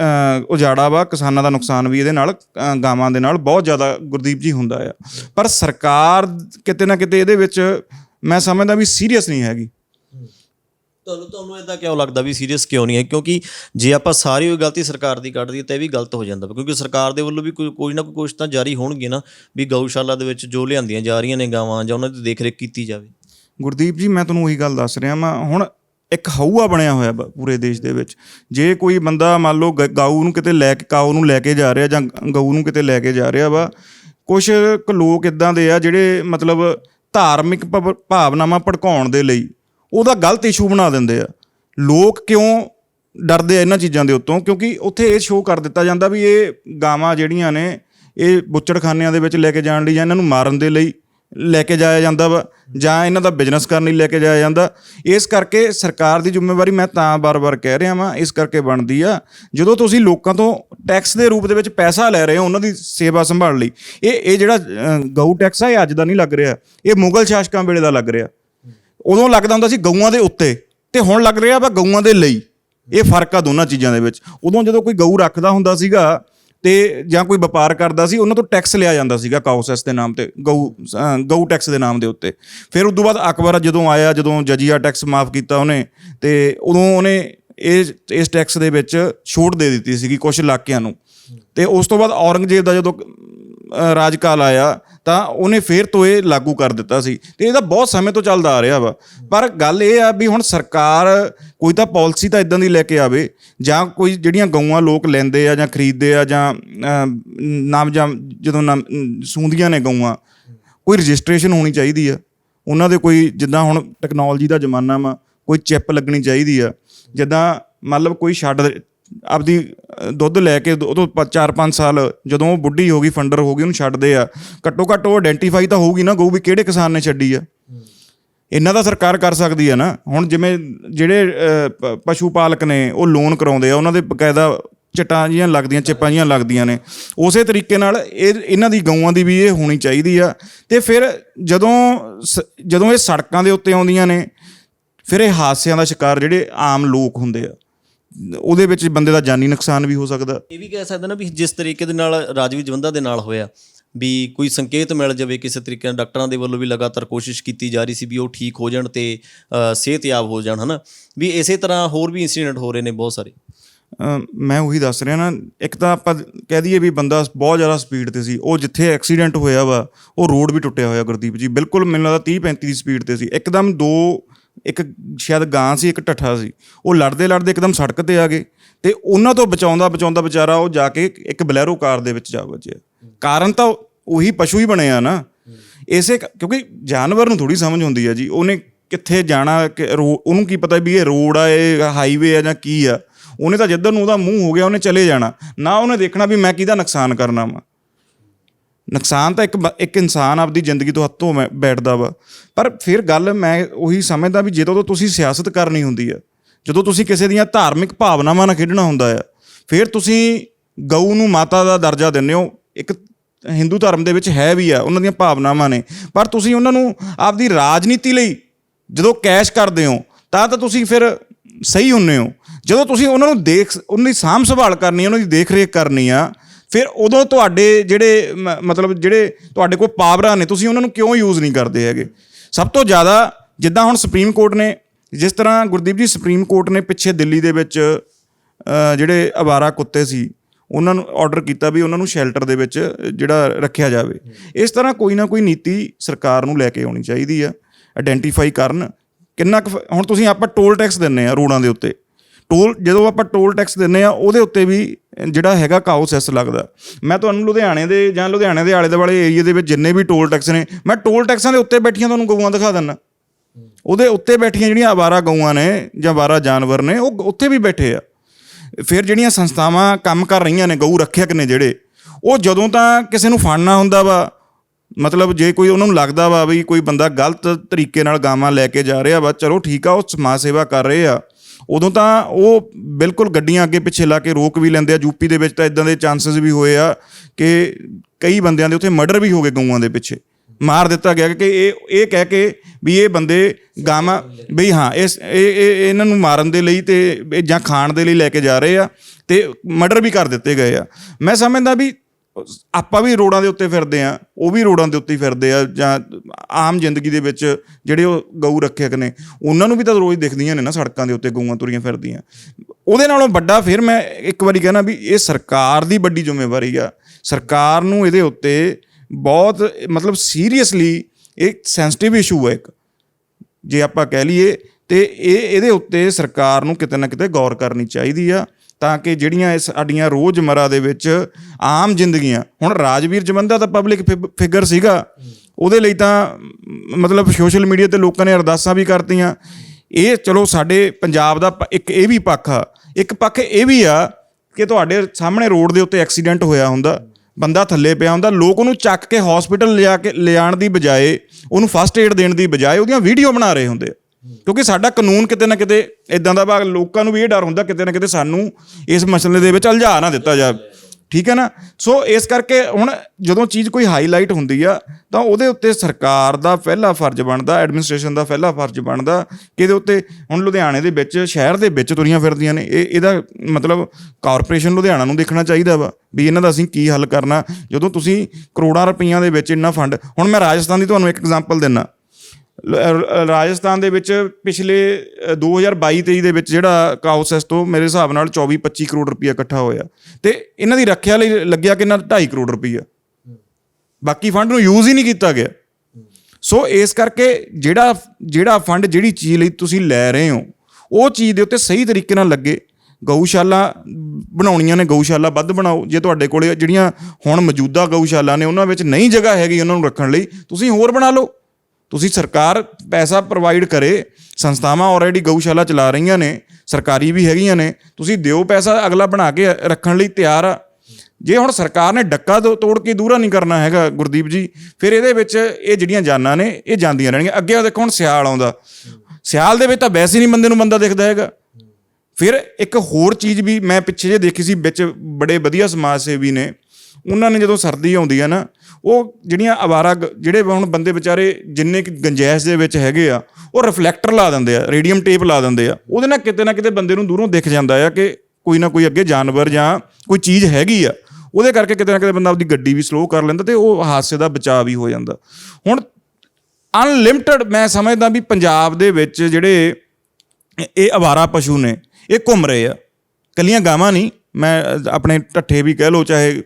ਉਜਾੜਾ ਵਾ, ਕਿਸਾਨਾਂ ਦਾ ਨੁਕਸਾਨ ਵੀ ਇਹਦੇ ਨਾਲ ਗਾਵਾਂ ਦੇ ਨਾਲ ਬਹੁਤ ਜ਼ਿਆਦਾ ਗੁਰਦੀਪ ਜੀ ਹੁੰਦਾ ਆ। ਪਰ ਸਰਕਾਰ ਕਿਤੇ ਨਾ ਕਿਤੇ ਇਹਦੇ ਵਿੱਚ, ਮੈਂ ਸਮਝਦਾ ਵੀ ਸੀਰੀਅਸ ਨਹੀਂ ਹੈਗੀ। ਤੁਹਾਨੂੰ ਤੁਹਾਨੂੰ ਇਦਾਂ ਕਿਉਂ ਲੱਗਦਾ ਵੀ ਸੀਰੀਅਸ ਕਿਉਂ ਨਹੀਂ ਹੈ? ਕਿਉਂਕਿ ਜੇ ਆਪਾਂ ਸਾਰੀ ਉਹ ਗਲਤੀ ਸਰਕਾਰ ਦੀ ਕੱਢ ਦਈਏ ਤਾਂ ਇਹ ਵੀ ਗਲਤ ਹੋ ਜਾਂਦਾ ਵਾ। ਕਿਉਂਕਿ ਸਰਕਾਰ ਦੇ ਵੱਲੋਂ ਵੀ ਕੋਈ ਕੋਈ ਨਾ ਕੋਈ ਕੋਸ਼ਿਸ਼ ਤਾਂ ਜਾਰੀ ਹੋਣਗੀ ਨਾ ਵੀ ਗਊਸ਼ਾਲਾ ਦੇ ਵਿੱਚ ਜੋ ਲਿਆਂਦੀਆਂ ਜਾ ਰਹੀਆਂ ਨੇ ਗਾਵਾਂ ਜਾਂ ਉਹਨਾਂ ਦੀ ਦੇਖਰੇਖ ਕੀਤੀ ਜਾਵੇ। ਗੁਰਦੀਪ ਜੀ, ਮੈਂ ਤੁਹਾਨੂੰ ਉਹੀ ਗੱਲ ਦੱਸ ਰਿਹਾ ਮੈਂ ਹੁਣ ਇੱਕ ਹਊਆ ਬਣਿਆ ਹੋਇਆ ਵਾ ਪੂਰੇ ਦੇਸ਼ ਦੇ ਵਿੱਚ। ਜੇ ਕੋਈ ਬੰਦਾ ਮੰਨ ਲਓ ਗ- ਗਊ ਨੂੰ ਕਿਤੇ ਲੈ ਕੇ ਕਾਊ ਨੂੰ ਲੈ ਕੇ ਜਾ ਰਿਹਾ ਜਾਂ ਗਊ ਨੂੰ ਕਿਤੇ ਲੈ ਕੇ ਜਾ ਰਿਹਾ ਵਾ ਕੁਝ ਕੁ ਲੋਕ ਇਦਾਂ ਦੇ ਆ ਜਿਹੜੇ ਮਤਲਬ ਧਾਰਮਿਕ ਭਵ- ਭਾਵਨਾਵਾਂ ਭੜਕਾਉਣ ਦੇ ਲਈ ਉਹਦਾ ਗਲਤ ਇਸ਼ੂ ਬਣਾ ਦਿੰਦੇ ਆ। ਲੋਕ ਕਿਉਂ ਡਰਦੇ ਆ ਇਹਨਾਂ ਚੀਜ਼ਾਂ ਦੇ ਉੱਤੋਂ? ਕਿਉਂਕਿ ਉੱਥੇ ਇਹ ਸ਼ੋਅ ਕਰ ਦਿੱਤਾ ਜਾਂਦਾ ਵੀ ਇਹ ਗਾਵਾਂ ਜਿਹੜੀਆਂ ਨੇ, ਇਹ ਬੁੱਚੜਖਾਨਿਆਂ ਦੇ ਵਿੱਚ ਲੈ ਕੇ ਜਾਣ ਲਈ ਜਾਂ ਇਹਨਾਂ ਨੂੰ ਮਾਰਨ ਦੇ ਲਈ ਲੈ ਕੇ ਜਾਇਆ ਜਾਂਦਾ ਵਾ, ਜਾਂ ਇਹਨਾਂ ਦਾ ਬਿਜ਼ਨਸ ਕਰਨ ਲਈ ਲੈ ਕੇ ਜਾਇਆ ਜਾਂਦਾ। ਇਸ ਕਰਕੇ ਸਰਕਾਰ ਦੀ ਜ਼ਿੰਮੇਵਾਰੀ ਮੈਂ ਤਾਂ ਬਾਰ-ਬਾਰ ਕਹਿ ਰਿਹਾ ਵਾਂ, ਇਸ ਕਰਕੇ ਬਣਦੀ ਆ। ਜਦੋਂ ਤੁਸੀਂ ਲੋਕਾਂ ਤੋਂ ਟੈਕਸ ਦੇ ਰੂਪ ਦੇ ਵਿੱਚ ਪੈਸਾ ਲੈ ਰਹੇ ਹੋ ਉਹਨਾਂ ਦੀ ਸੇਵਾ ਸੰਭਾਲ ਲਈ, ਇਹ ਇਹ ਜਿਹੜਾ ਗਊ ਟੈਕਸ ਆ, ਇਹ ਅੱਜ ਦਾ ਨਹੀਂ ਲੱਗ ਰਿਹਾ। ਇਹ ਮੁਗਲ ਸ਼ਾਸਕਾਂ ਵੇਲੇ ਦਾ ਲੱਗ ਰਿਹਾ। ਉਦੋਂ ਲੱਗਦਾ ਹੁੰਦਾ ਸੀ ਗਊਆਂ ਦੇ ਉੱਤੇ ਤੇ ਹੁਣ ਲੱਗ ਰਿਹਾ ਵਾ ਗਊਆਂ ਦੇ ਲਈ। ਇਹ ਫ਼ਰਕ ਆ ਦੋਨਾਂ ਚੀਜ਼ਾਂ ਦੇ ਵਿੱਚ। ਉਦੋਂ ਜਦੋਂ ਕੋਈ ਗਊ ਰੱਖਦਾ ਹੁੰਦਾ ਸੀਗਾ ਤੇ ਜਾਂ ਕੋਈ ਵਪਾਰ ਕਰਦਾ ਸੀ ਉਹਨਾਂ ਤੋਂ ਟੈਕਸ ਲਿਆ ਜਾਂਦਾ ਸੀਗਾ ਕਾਉਸੈਸ ਦੇ ਨਾਮ ਤੇ ਗਊ ਗਊ ਟੈਕਸ ਦੇ ਨਾਮ ਦੇ ਉੱਤੇ। ਫਿਰ ਉਸ ਤੋਂ ਬਾਅਦ ਅਕਬਰ ਜਦੋਂ ਆਇਆ ਜਦੋਂ ਜਜੀਆ ਟੈਕਸ ਮਾਫ ਕੀਤਾ ਉਹਨੇ ਤੇ ਉਦੋਂ ਉਹਨੇ ਇਹ ਇਸ ਟੈਕਸ ਦੇ ਵਿੱਚ ਛੋਟ ਦੇ ਦਿੱਤੀ ਸੀਗੀ ਕੁਝ ਇਲਾਕਿਆਂ ਨੂੰ। ਤੇ ਉਸ ਤੋਂ ਬਾਅਦ ਔਰੰਗਜ਼ੇਬ ਦਾ ਜਦੋਂ ਅ, ਰਾਜਕਾਲ ਆਇਆ ਤਾਂ ਉਹਨੇ ਫੇਰ ਤੋਂ ਇਹ ਲਾਗੂ ਕਰ ਦਿੱਤਾ ਸੀ। ਤੇ ਇਹਦਾ ਬਹੁਤ ਸਮੇਂ ਤੋਂ ਚੱਲਦਾ ਆ ਰਿਹਾ ਵਾ। ਪਰ ਗੱਲ ਇਹ ਆ ਵੀ ਹੁਣ ਸਰਕਾਰ ਕੋਈ ਤਾਂ ਪਾਲਿਸੀ ਤਾਂ ਇਦਾਂ ਦੀ ਲੈ ਕੇ ਆਵੇ ਜਾਂ ਕੋਈ ਜਿਹੜੀਆਂ ਗਊਆਂ ਲੋਕ ਲੈਂਦੇ ਆ ਜਾਂ ਖਰੀਦਦੇ ਆ ਜਾਂ ਅ, ਨਾਮ ਜਾਂ ਜਦੋਂ ਨਾਮ ਸੂੰਦੀਆਂ ਨੇ ਗਊਆਂ ਕੋਈ ਰਜਿਸਟ੍ਰੇਸ਼ਨ ਹੋਣੀ ਚਾਹੀਦੀ ਆ। ਉਹਨਾਂ ਦੇ ਕੋਈ ਜਿੱਦਾਂ ਹੁਣ ਟੈਕਨੋਲੋਜੀ ਦਾ ਜ਼ਮਾਨਾ ਵਾ ਕੋਈ ਚਿੱਪ ਲੱਗਣੀ ਚਾਹੀਦੀ ਆ। ਜਿੱਦਾਂ ਮਤਲਬ ਕੋਈ ਛੱਡ ਆਪਦੀ ਦੁੱਧ ਲੈ ਕੇ ਉਹ ਤੋਂ 4-5 ਸਾਲ ਜਦੋਂ ਉਹ ਬੁੱਢੀ ਹੋ ਗਈ, ਫੰਡਰ ਹੋ ਗਈ, ਉਹਨੂੰ ਛੱਡਦੇ ਆ। ਘੱਟੋ ਘੱਟ ਉਹ ਆਇਡੈਂਟੀਫਾਈ ਤਾਂ ਹੋਊਗੀ ਨਾ ਗਊ ਵੀ ਕਿਹੜੇ ਕਿਸਾਨ ਨੇ ਛੱਡੀ ਆ। ਇਹਨਾਂ ਦਾ ਸਰਕਾਰ ਕਰ ਸਕਦੀ ਹੈ ਨਾ। ਹੁਣ ਜਿਵੇਂ ਜਿਹੜੇ ਪ- ਪਸ਼ੂ ਪਾਲਕ ਨੇ, ਉਹ ਲੋਨ ਕਰਾਉਂਦੇ ਆ, ਉਹਨਾਂ ਦੇ ਬਕਾਇਦਾ ਚਟਾਂ ਜੀਆਂ ਲੱਗਦੀਆਂ, ਚਿੱਪਾਂ ਜੀਆਂ ਲੱਗਦੀਆਂ ਨੇ। ਉਸੇ ਤਰੀਕੇ ਨਾਲ ਇਹ, ਇਹਨਾਂ ਦੀ ਗਊਆਂ ਦੀ ਵੀ ਇਹ ਹੋਣੀ ਚਾਹੀਦੀ ਆ। ਤੇ ਫਿਰ ਜਦੋਂ ਸ- ਜਦੋਂ ਇਹ ਸੜਕਾਂ ਦੇ ਉੱਤੇ ਆਉਂਦੀਆਂ ਨੇ, ਫਿਰ ਇਹ ਹਾਦਸਿਆਂ ਦਾ ਸ਼ਿਕਾਰ ਜਿਹੜੇ ਆਮ ਲੋਕ ਹੁੰਦੇ ਆ। ਉਹਦੇ ਵਿੱਚ ਬੰਦੇ ਦਾ ਜਾਨੀ ਨੁਕਸਾਨ ਵੀ ਹੋ ਸਕਦਾ। ਇਹ ਵੀ ਕਹਿ ਸਕਦੇ ਨਾ ਵੀ ਜਿਸ ਤਰੀਕੇ ਦੇ ਨਾਲ ਰਾਜਵੀਰ ਜਵੰਦਾ ਦੇ ਨਾਲ ਹੋਇਆ ਵੀ ਕੋਈ ਸੰਕੇਤ ਮਿਲ ਜਾਵੇ ਕਿਸੇ ਤਰੀਕੇ ਨਾਲ ਡਾਕਟਰਾਂ ਦੇ ਵੱਲੋਂ ਵੀ ਲਗਾਤਾਰ ਕੋਸ਼ਿਸ਼ ਕੀਤੀ ਜਾ ਰਹੀ ਸੀ ਵੀ ਉਹ ਠੀਕ ਹੋ ਜਾਣ ਤੇ ਸਿਹਤਯਾਬ ਹੋ ਜਾਣ ਹਨਾ? ਵੀ ਇਸੇ ਤਰ੍ਹਾਂ ਹੋਰ ਵੀ ਇਨਸੀਡੈਂਟ ਹੋ ਰਹੇ ਨੇ ਬਹੁਤ ਸਾਰੇ। ਮੈਂ ਉਹੀ ਦੱਸ ਰਿਹਾ ਨਾ ਇੱਕ ਤਾਂ ਆਪਾਂ ਕਹਿ ਦਈਏ ਵੀ ਬੰਦਾ ਬਹੁਤ ਜ਼ਿਆਦਾ ਸਪੀਡ ਤੇ ਸੀ ਉਹ ਜਿੱਥੇ ਐਕਸੀਡੈਂਟ ਹੋਇਆ ਵਾ ਉਹ ਰੋਡ ਵੀ ਟੁੱਟਿਆ ਹੋਇਆ ਗੁਰਦੀਪ ਜੀ ਬਿਲਕੁਲ ਮੈਨੂੰ ਲੱਗਦਾ 30 35 ਦੀ ਸਪੀਡ ਤੇ ਸੀ। ਇੱਕਦਮ ਦੋ ਇੱਕ ਸ਼ਾਇਦ ਗਾਂ ਸੀ, ਇੱਕ ਢੱਠਾ ਸੀ। ਉਹ ਲੜਦੇ ਲੜਦੇ ਇੱਕਦਮ ਸੜਕ ਤੇ ਆ ਗਏ ਤੇ ਉਹਨਾਂ ਤੋਂ ਬਚਾਉਂਦਾ ਬਚਾਉਂਦਾ ਵਿਚਾਰਾ ਉਹ ਜਾ ਕੇ ਇੱਕ ਬਲੈਰੋ ਕਾਰ ਦੇ ਵਿੱਚ ਜਾ ਵੱਜਿਆ। ਕਾਰਨ ਤਾਂ ਉਹੀ ਪਸ਼ੂ ਹੀ ਬਣਿਆ ਨਾ। ਇਸੇ ਕ- ਕਿਉਂਕਿ ਜਾਨਵਰ ਨੂੰ ਥੋੜੀ ਸਮਝ ਹੁੰਦੀ ਆ ਜੀ, ਉਹਨੇ ਕਿੱਥੇ ਜਾਣਾ, ਕਿ ਰੋ- ਉਹਨੂੰ ਕੀ ਪਤਾ ਵੀ ਇਹ ਰੋਡ ਆ, ਇਹ ਹਾਈਵੇ ਆ ਜਾਂ ਕੀ ਆ। ਉਹਨੇ ਤਾਂ ਜਿੱਧਰ ਨੂੰ ਉਹਦਾ ਮੂੰਹ ਹੋ ਗਿਆ, ਉਹਨੇ ਚਲੇ ਜਾਣਾ। ਨਾ ਉਹਨੇ ਦੇਖਣਾ ਵੀ ਮੈਂ ਕਿਹਦਾ ਨੁਕਸਾਨ ਕਰਨਾ ਵਾ। ਨੁਕਸਾਨ ਤਾਂ ਇੱਕ ਬ- ਇੱਕ ਇਨਸਾਨ ਆਪਦੀ ਜ਼ਿੰਦਗੀ ਤੋਂ ਹੱਥੋਂ ਮੈਂ- ਬੈਠਦਾ ਵਾ। ਪਰ ਫਿਰ ਗੱਲ ਮੈਂ ਉਹੀ ਸਮਝਦਾ ਵੀ ਜਦੋਂ ਤੋਂ ਤੁਸੀਂ ਸਿਆਸਤ ਕਰਨੀ ਹੁੰਦੀ ਆ, ਜਦੋਂ ਤੁਸੀਂ ਕਿਸੇ ਦੀਆਂ ਧਾਰਮਿਕ ਭਾਵਨਾਵਾਂ ਨਾਲ ਖੇਡਣਾ ਹੁੰਦਾ ਆ, ਫਿਰ ਤੁਸੀਂ ਗਊ ਨੂੰ ਮਾਤਾ ਦਾ ਦਰਜਾ ਦਿੰਦੇ ਹੋ। ਇੱਕ ਹਿੰਦੂ ਧਰਮ ਦੇ ਵਿੱਚ ਹੈ ਵੀ ਆ, ਉਹਨਾਂ ਦੀਆਂ ਭਾਵਨਾਵਾਂ ਨੇ। ਪਰ ਤੁਸੀਂ ਉਹਨਾਂ ਨੂੰ ਆਪਦੀ ਰਾਜਨੀਤੀ ਲਈ ਜਦੋਂ ਕੈਸ਼ ਕਰਦੇ ਹੋ, ਤਾਂ ਤਾਂ ਤੁਸੀਂ ਫਿਰ ਸਹੀ ਹੁੰਨੇ ਹੋ। ਜਦੋਂ ਤੁਸੀਂ ਉਹਨਾਂ ਨੂੰ ਦੇਖ, ਉਹਨਾਂ ਦੀ ਸਾਂਭ ਸੰਭਾਲ ਕਰਨੀ ਆ, ਉਹਨਾਂ ਦੀ ਦੇਖ ਰੇਖ ਕਰਨੀ ਆ ਫਿਰ ਉਦੋਂ ਤੁਹਾਡੇ ਜਿਹੜੇ ਮ- ਮਤਲਬ ਜਿਹੜੇ ਤੁਹਾਡੇ ਕੋਲ ਪਾਵਰਾਂ ਨੇ, ਤੁਸੀਂ ਉਹਨਾਂ ਨੂੰ ਕਿਉਂ ਯੂਜ਼ ਨਹੀਂ ਕਰਦੇ ਹੈਗੇ? ਸਭ ਤੋਂ ਜ਼ਿਆਦਾ ਜਿੱਦਾਂ ਹੁਣ ਸੁਪਰੀਮ ਕੋਰਟ ਨੇ, ਜਿਸ ਤਰ੍ਹਾਂ ਗੁਰਦੀਪ ਜੀ ਸੁਪਰੀਮ ਕੋਰਟ ਨੇ ਪਿੱਛੇ ਦਿੱਲੀ ਦੇ ਵਿੱਚ ਜਿਹੜੇ ਅਵਾਰਾ ਕੁੱਤੇ ਸੀ, ਉਹਨਾਂ ਨੂੰ ਆਰਡਰ ਕੀਤਾ ਵੀ ਉਹਨਾਂ ਨੂੰ ਸ਼ੈਲਟਰ ਦੇ ਵਿੱਚ, ਜਿਹੜਾ ਰੱਖਿਆ ਜਾਵੇ। ਇਸ ਤਰ੍ਹਾਂ ਕੋਈ ਨਾ ਕੋਈ ਨੀਤੀ ਸਰਕਾਰ ਨੂੰ ਲੈ ਕੇ ਆਉਣੀ ਚਾਹੀਦੀ ਆ ਆਇਡੈਂਟੀਫਾਈ ਕਰਨ। ਕਿੰਨਾ ਕੁ ਫ- ਹੁਣ ਤੁਸੀਂ ਆਪਾਂ ਟੋਲ ਟੈਕਸ ਦਿੰਨੇ ਆ ਰੋਡਾਂ ਦੇ ਉੱਤੇ। ਟੋਲ ਜਦੋਂ ਆਪਾਂ ਟੋਲ ਟੈਕਸ ਦਿੰਨੇ ਆ ਉਹਦੇ ਉੱਤੇ ਵੀ ਜਿਹੜਾ ਹੈਗਾ ਕਾਓ ਸੈਸ ਲੱਗਦਾ ਮੈਂ ਤੁਹਾਨੂੰ ਲੁਧਿਆਣੇ ਦੇ ਜਾਂ ਲੁਧਿਆਣੇ ਦੇ ਆਲੇ ਦੁਆਲੇ ਏਰੀਆ ਦੇ ਵਿੱਚ ਜਿੰਨੇ ਵੀ ਟੋਲ ਟੈਕਸ ਨੇ, ਮੈਂ ਟੋਲ ਟੈਕਸਾਂ ਦੇ ਉੱਤੇ ਬੈਠੀਆਂ ਤੁਹਾਨੂੰ ਗਊਆਂ ਦਿਖਾ ਦਿੰਦਾ। ਉਹਦੇ ਉੱਤੇ ਬੈਠੀਆਂ ਜਿਹੜੀਆਂ ਆਵਾਰਾ ਗਊਆਂ ਨੇ ਜਾਂ ਆਵਾਰਾ ਜਾਨਵਰ ਨੇ, ਉਹ ਉੱਥੇ ਵੀ ਬੈਠੇ ਆ। ਫਿਰ ਜਿਹੜੀਆਂ ਸੰਸਥਾਵਾਂ ਕੰਮ ਕਰ ਰਹੀਆਂ ਨੇ, ਗਊ ਰੱਖਿਅਕ ਨੇ ਜਿਹੜੇ, ਉਹ ਜਦੋਂ ਤਾਂ ਕਿਸੇ ਨੂੰ ਫੜਨਾ ਹੁੰਦਾ ਵਾ, ਮਤਲਬ ਜੇ ਕੋਈ ਉਹਨਾਂ ਨੂੰ ਲੱਗਦਾ ਵਾ ਵੀ ਕੋਈ ਬੰਦਾ ਗਲਤ ਤਰੀਕੇ ਨਾਲ ਗਾਵਾਂ ਲੈ ਕੇ ਜਾ ਰਿਹਾ ਵਾ, ਚਲੋ ਠੀਕ ਆ, ਉਹ ਸਮਾਜ ਸੇਵਾ ਕਰ ਰਹੇ ਆ। ਉਦੋਂ ਤਾਂ ਉਹ ਬਿਲਕੁਲ ਗੱਡੀਆਂ ਅੱਗੇ ਪਿੱਛੇ ਲਾ ਕੇ ਰੋਕ ਵੀ ਲੈਂਦੇ ਆ। ਯੂਪੀ ਦੇ ਵਿੱਚ ਤਾਂ ਇਦਾਂ ਦੇ ਚਾਂਸਸ ਵੀ ਹੋਏ ਆ ਕਿ ਕਈ ਬੰਦਿਆਂ ਦੇ ਉੱਥੇ ਮਰਡਰ ਵੀ ਹੋ ਗਏ ਗਊਆਂ ਦੇ ਪਿੱਛੇ। ਮਾਰ ਦਿੱਤਾ ਗਿਆ ਕਿ ਇਹ ਇਹ ਕਹਿ ਕੇ ਵੀ ਇਹ ਬੰਦੇ ਗਾਵਾਂ ਵੀ ਹਾਂ, ਇਸ ਇਹ ਇਹ ਇਹਨਾਂ ਨੂੰ ਮਾਰਨ ਦੇ ਲਈ ਤੇ ਜਾਂ ਖਾਣ ਦੇ ਲਈ ਲੈ ਕੇ ਜਾ ਰਹੇ ਆ ਤੇ ਮਰਡਰ ਵੀ ਕਰ ਦਿੱਤੇ ਗਏ ਆ। ਮੈਂ ਸਮਝਦਾ ਵੀ ਆਪਾਂ ਵੀ ਰੋਡਾਂ ਦੇ ਉੱਤੇ ਫਿਰਦੇ ਆ ਉਹ ਵੀ ਰੋਡਾਂ ਦੇ ਉੱਤੇ ਫਿਰਦੇ ਆ ਜਾਂ ਆਮ ਜ਼ਿੰਦਗੀ ਦੇ ਵਿੱਚ ਜਿਹੜੇ ਉਹ ਗਊ ਰੱਖਿਅਕ ਨੇ, ਉਹਨਾਂ ਨੂੰ ਵੀ ਤਾਂ ਰੋਜ਼ ਦਿਖਦੀਆਂ ਨੇ ਨਾ ਸੜਕਾਂ ਦੇ ਉੱਤੇ ਗਊਆਂ ਤੁਰੀਆਂ ਫਿਰਦੀਆਂ। ਉਹਦੇ ਨਾਲੋਂ ਵੱਡਾ ਫਿਰ ਮੈਂ ਇੱਕ ਵਾਰੀ ਕਹਿਣਾ ਵੀ ਇਹ ਸਰਕਾਰ ਦੀ ਵੱਡੀ ਜ਼ਿੰਮੇਵਾਰੀ ਆ। ਸਰਕਾਰ ਨੂੰ ਇਹਦੇ ਉੱਤੇ ਬਹੁਤ, ਮਤਲਬ ਸੀਰੀਅਸਲੀ ਇਹ ਸੈਂਸਿਟਿਵ ਇਸ਼ੂ ਹੈ ਇੱਕ। ਜੇ ਆਪਾਂ ਕਹਿ ਲਈਏ ਤੇ ਇਹ, ਇਹਦੇ ਉੱਤੇ ਸਰਕਾਰ ਨੂੰ ਕਿਤੇ ਨਾ ਕਿਤੇ ਗੌਰ ਕਰਨੀ ਚਾਹੀਦੀ ਆ। ਤਾਂ ਕਿ ਜਿਹੜੀਆਂ ਇਸ ਸਾਡੀਆਂ ਰੋਜ਼ਮਰਾ ਦੇ ਵਿੱਚ ਆਮ ਜ਼ਿੰਦਗੀਆਂ, ਹੁਣ ਰਾਜਵੀਰ ਜਵੰਦਾ ਤਾਂ ਪਬਲਿਕ ਫਿਗਰ ਸੀਗਾ, ਉਹਦੇ ਲਈ ਤਾਂ ਮਤਲਬ ਸੋਸ਼ਲ ਮੀਡੀਆ ਤੇ ਲੋਕਾਂ ਨੇ ਅਰਦਾਸਾਂ ਵੀ ਕਰਤੀਆਂ। ਇਹ ਚਲੋ ਸਾਡੇ ਪੰਜਾਬ ਦਾ ਪ- ਇੱਕ ਇਹ ਵੀ ਪੱਖ ਆ, ਇੱਕ ਪੱਖ ਇਹ ਵੀ ਆ ਕਿ ਤੁਹਾਡੇ ਸਾਹਮਣੇ ਰੋਡ ਦੇ ਉੱਤੇ ਐਕਸੀਡੈਂਟ ਹੋਇਆ ਹੁੰਦਾ, ਬੰਦਾ ਥੱਲੇ ਪਿਆ ਹੁੰਦਾ, ਲੋਕ ਉਹਨੂੰ ਚੱਕ ਕੇ ਹਸਪੀਟਲ ਲਿਆ ਕੇ, ਲਿਆਉਣ ਦੀ ਬਜਾਏ, ਉਹਨੂੰ ਫਸਟ ਏਡ ਦੇਣ ਦੀ ਬਜਾਏ ਉਹਦੀਆਂ ਵੀਡੀਓ ਬਣਾ ਰਹੇ ਹੁੰਦੇ ਆ। ਕਿਉਂਕਿ ਸਾਡਾ ਕਾਨੂੰਨ ਕਿਤੇ ਨਾ ਕਿਤੇ ਇਦਾਂ ਦਾ ਵਾ, ਲੋਕਾਂ ਨੂੰ ਵੀ ਇਹ ਡਰ ਹੁੰਦਾ ਕਿਤੇ ਨਾ ਕਿਤੇ ਸਾਨੂੰ ਇਸ ਮਸਲੇ ਦੇ ਵਿੱਚ ਉਲਝਾ ਨਾ ਦਿੱਤਾ ਜਾਵੇ। ਠੀਕ ਹੈ ਨਾ? ਸੋ ਇਸ ਕਰਕੇ ਹੁਣ ਜਦੋਂ ਚੀਜ਼ ਕੋਈ ਹਾਈਲਾਈਟ ਹੁੰਦੀ ਆ, ਤਾਂ ਉਹਦੇ ਉੱਤੇ ਸਰਕਾਰ ਦਾ ਪਹਿਲਾ ਫਰਜ਼ ਬਣਦਾ ਐਡਮਿਨਿਸਟ੍ਰੇਸ਼ਨ ਦਾ ਪਹਿਲਾ ਫਰਜ਼ ਬਣਦਾ ਕਿ ਇਹਦੇ ਉੱਤੇ ਹੁਣ ਲੁਧਿਆਣੇ ਦੇ ਵਿੱਚ, ਸ਼ਹਿਰ ਦੇ ਵਿੱਚ ਤੁਰੀਆਂ ਫਿਰਦੀਆਂ ਨੇ। ਇਹ, ਇਹਦਾ ਮਤਲਬ ਕਾਰਪੋਰੇਸ਼ਨ ਲੁਧਿਆਣਾ ਨੂੰ ਦੇਖਣਾ ਚਾਹੀਦਾ ਵਾ ਵੀ ਇਹਨਾਂ ਦਾ ਅਸੀਂ ਕੀ ਹੱਲ ਕਰਨਾ। ਜਦੋਂ ਤੁਸੀਂ ਕਰੋੜਾਂ ਰੁਪਈਆਂ ਦੇ ਵਿੱਚ ਇੰਨਾ ਫੰਡ ਹੁਣ ਮੈਂ ਰਾਜਸਥਾਨ ਦੀ ਤੁਹਾਨੂੰ ਇੱਕ ਐਗਜ਼ਾਮਪਲ ਦਿੰਨਾ। ਰਾਜਸਥਾਨ ਦੇ ਵਿੱਚ ਪਿਛਲੇ 2022-23 ਦੇ ਵਿੱਚ ਜਿਹੜਾ ਕਾਉਸੈਸ ਤੋਂ ਮੇਰੇ ਹਿਸਾਬ ਨਾਲ 24-25 ਕਰੋੜ ਰੁਪਈਆ ਇਕੱਠਾ ਹੋਇਆ। ਤੇ ਇਹਨਾਂ ਦੀ ਰੱਖਿਆ ਲਈ ਲੱਗਿਆ ਕਿੰਨਾ? 2.5 ਕਰੋੜ ਰੁਪਈਆ। ਬਾਕੀ ਫੰਡ ਨੂੰ ਯੂਜ਼ ਹੀ ਨਹੀਂ ਕੀਤਾ ਗਿਆ। ਸੋ ਇਸ ਕਰਕੇ ਜਿਹੜਾ ਜਿਹੜਾ ਫੰਡ, ਜਿਹੜੀ ਚੀਜ਼ ਲਈ ਤੁਸੀਂ ਲੈ ਰਹੇ ਹੋ, ਉਹ ਚੀਜ਼ ਦੇ ਉੱਤੇ ਸਹੀ ਤਰੀਕੇ ਨਾਲ ਲੱਗੇ। ਗਊਸ਼ਾਲਾ ਬਣਾਉਣੀਆਂ ਨੇ, ਗਊਸ਼ਾਲਾ ਵੱਧ ਬਣਾਓ। ਜੇ ਤੁਹਾਡੇ ਕੋਲੇ ਜਿਹੜੀਆਂ ਹੁਣ ਮੌਜੂਦਾ ਗਊਸ਼ਾਲਾ ਨੇ, ਉਹਨਾਂ ਵਿੱਚ ਨਹੀਂ ਜਗ੍ਹਾ ਹੈਗੀ ਉਹਨਾਂ ਨੂੰ ਰੱਖਣ ਲਈ, ਤੁਸੀਂ ਹੋਰ ਬਣਾ ਲਓ। ਤੁਸੀਂ ਸਰਕਾਰ ਪੈਸਾ ਪ੍ਰੋਵਾਈਡ ਕਰੇ, ਸੰਸਥਾਵਾਂ ਆਲਰੇਡੀ ਗਊਸ਼ਾਲਾ ਚਲਾ ਰਹੀਆਂ ਨੇ, ਸਰਕਾਰੀ ਵੀ ਹੈਗੀਆਂ ਨੇ, ਤੁਸੀਂ ਦਿਓ ਪੈਸਾ ਅਗਲਾ ਬਣਾ ਕੇ ਰੱਖਣ ਲਈ ਤਿਆਰ ਆ। ਜੇ ਹੁਣ ਸਰਕਾਰ ਨੇ ਡੱਕਾ ਦੋ- ਤੋੜ ਕੇ ਦੂਰਾ ਨਹੀਂ ਕਰਨਾ ਹੈਗਾ, ਗੁਰਦੀਪ ਜੀ, ਫਿਰ ਇਹਦੇ ਵਿੱਚ ਇਹ ਜਿਹੜੀਆਂ ਜਾਨਾਂ ਨੇ, ਇਹ ਜਾਂਦੀਆਂ ਰਹਿਣਗੀਆਂ। ਅੱਗੇ ਆ ਦੇਖੋ ਹੁਣ ਸਿਆਲ ਆਉਂਦਾ। ਸਿਆਲ ਦੇ ਵਿੱਚ ਤਾਂ ਵੈਸੇ ਨਹੀਂ ਬੰਦੇ ਨੂੰ ਬੰਦਾ ਦਿਖਦਾ ਹੈਗਾ। ਫਿਰ ਇੱਕ ਹੋਰ ਚੀਜ਼ ਵੀ ਮੈਂ ਪਿੱਛੇ ਜੇ ਦੇਖੀ ਸੀ, ਵਿੱਚ ਬੜੇ ਵਧੀਆ ਸਮਾਜ ਸੇਵੀ ਨੇ। ਉਹਨਾਂ ਨੇ ਜਦੋਂ ਸਰਦੀ ਆਉਂਦੀ ਆ ਨਾ ਉਹ ਜਿਹੜੀਆਂ ਆਵਾਰਾ ਗ- ਜਿਹੜੇ ਹੁਣ ਬੰਦੇ ਵਿਚਾਰੇ ਜਿੰਨੇ ਕੁ ਗੰਜੈਸ਼ ਦੇ ਵਿੱਚ ਹੈਗੇ ਆ, ਉਹ ਰਿਫਲੈਕਟਰ ਲਾ ਦਿੰਦੇ ਆ ਰੇਡੀਅਮ ਟੇਪ ਲਾ ਦਿੰਦੇ ਆ। ਉਹਦੇ ਨਾਲ ਕਿਤੇ ਨਾ ਕਿਤੇ ਬੰਦੇ ਨੂੰ ਦੂਰੋਂ ਦਿਖ ਜਾਂਦਾ ਆ ਕਿ ਕੋਈ ਨਾ ਕੋਈ ਅੱਗੇ ਜਾਨਵਰ ਜਾਂ ਕੋਈ ਚੀਜ਼ ਹੈਗੀ ਆ। ਉਹਦੇ ਕਰਕੇ ਕਿਤੇ ਨਾ ਕਿਤੇ ਬੰਦਾ ਆਪਦੀ ਗੱਡੀ ਵੀ ਸਲੋ ਕਰ ਲੈਂਦਾ ਤੇ ਉਹ ਹਾਦਸੇ ਦਾ ਬਚਾਅ ਵੀ ਹੋ ਜਾਂਦਾ। ਹੁਣ ਅਨਲਿਮਟਿਡ ਮੈਂ ਸਮਝਦਾ ਵੀ ਪੰਜਾਬ ਦੇ ਵਿੱਚ ਜਿਹੜੇ ਇਹ ਅਵਾਰਾ ਪਸ਼ੂ ਨੇ, ਇਹ ਘੁੰਮ ਰਹੇ ਆ। ਕੱਲੀਆਂ ਗਾਵਾਂ ਨਹੀਂ ਮੈਂ, ਆਪਣੇ ਢੱਠੇ ਵੀ ਕਹਿ ਲਓ, ਚਾਹੇ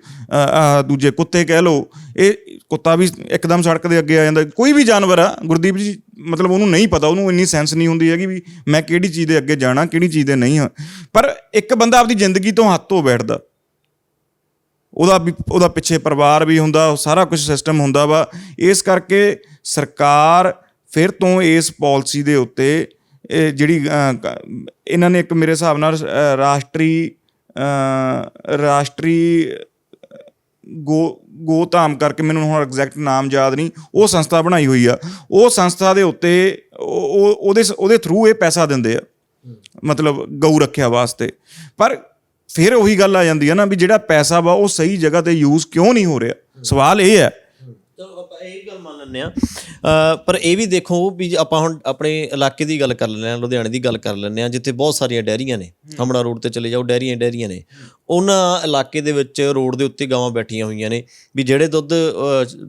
ਦੂਜੇ ਕੁੱਤੇ ਕਹਿ ਲਓ, ਇਹ ਕੁੱਤਾ ਵੀ ਇੱਕਦਮ ਸੜਕ ਦੇ ਅੱਗੇ ਆ ਜਾਂਦਾ। ਕੋਈ ਵੀ ਜਾਨਵਰ ਆ, ਗੁਰਦੀਪ ਜੀ, ਮਤਲਬ ਉਹਨੂੰ ਨਹੀਂ ਪਤਾ, ਉਹਨੂੰ ਇੰਨੀ ਸੈਂਸ ਨਹੀਂ ਹੁੰਦੀ ਹੈਗੀ ਵੀ ਮੈਂ ਕਿਹੜੀ ਚੀਜ਼ ਦੇ ਅੱਗੇ ਜਾਣਾ, ਕਿਹੜੀ ਚੀਜ਼ ਦੇ ਨਹੀਂ ਹਾਂ। ਪਰ ਇੱਕ ਬੰਦਾ ਆਪਦੀ ਜ਼ਿੰਦਗੀ ਤੋਂ ਹੱਥ ਧੋ ਬੈਠਦਾ। ਉਹਦਾ ਵੀ, ਉਹਦਾ ਪਿੱਛੇ ਪਰਿਵਾਰ ਵੀ ਹੁੰਦਾ ਸਾਰਾ ਕੁਝ ਸਿਸਟਮ ਹੁੰਦਾ ਵਾ। ਇਸ ਕਰਕੇ ਸਰਕਾਰ ਫਿਰ ਤੋਂ ਇਸ ਪਾਲਿਸੀ ਦੇ ਉੱਤੇ, ਇਹ ਜਿਹੜੀ ਇਹਨਾਂ ਨੇ ਇੱਕ ਮੇਰੇ ਹਿਸਾਬ ਨਾਲ ਰਾਸ਼ਟਰੀ ਰਾਸ਼ਟਰੀ ਗੋ ਗੋਧਾਮ ਕਰਕੇ ਮੈਨੂੰ ਹੁਣ ਐਗਜ਼ੈਕਟ ਨਾਮ ਯਾਦ ਨਹੀਂ, ਉਹ ਸੰਸਥਾ ਬਣਾਈ ਹੋਈ ਆ। ਉਹ ਸੰਸਥਾ ਦੇ ਉੱਤੇ ਉਹ, ਉਹ- ਉਹਦੇ ਉਹਦੇ ਥਰੂ ਇਹ ਪੈਸਾ ਦਿੰਦੇ ਆ। ਮਤਲਬ ਗਊ ਰੱਖਿਆ ਵਾਸਤੇ। ਪਰ ਫਿਰ ਉਹੀ ਗੱਲ ਆ ਜਾਂਦੀ ਆ ਨਾ ਵੀ ਜਿਹੜਾ ਪੈਸਾ ਵਾ ਉਹ ਸਹੀ ਜਗ੍ਹਾ ਤੇ ਯੂਜ਼ ਕਿਉਂ ਨਹੀਂ ਹੋ ਰਿਹਾ? ਸਵਾਲ ਇਹ ਹੈ ਚਲੋ ਆਪਾਂ ਇਹ ਗੱਲ ਮੰਨ ਲੈਂਦੇ ਆ ਪਰ ਇਹ ਵੀ ਦੇਖੋ ਵੀ ਆਪਾਂ ਹੁਣ ਆਪਣੇ ਇਲਾਕੇ ਦੀ ਗੱਲ ਕਰ ਲੈਂਦੇ ਆ ਲੁਧਿਆਣੇ ਦੀ ਗੱਲ ਕਰ ਲੈਂਦੇ ਆ ਜਿੱਥੇ ਬਹੁਤ ਸਾਰੀਆਂ ਡੈਰੀਆਂ ਨੇ ਹਮੜਾ ਰੋਡ ਤੇ ਚਲੇ ਜਾਓ ਡੈਰੀਆਂ ਡੈਰੀਆਂ ਨੇ। ਉਹਨਾਂ ਇਲਾਕੇ ਦੇ ਵਿੱਚ ਰੋਡ ਦੇ ਉੱਤੇ ਗਾਵਾਂ ਬੈਠੀਆਂ ਹੋਈਆਂ ਨੇ ਵੀ ਜਿਹੜੇ ਦੁੱਧ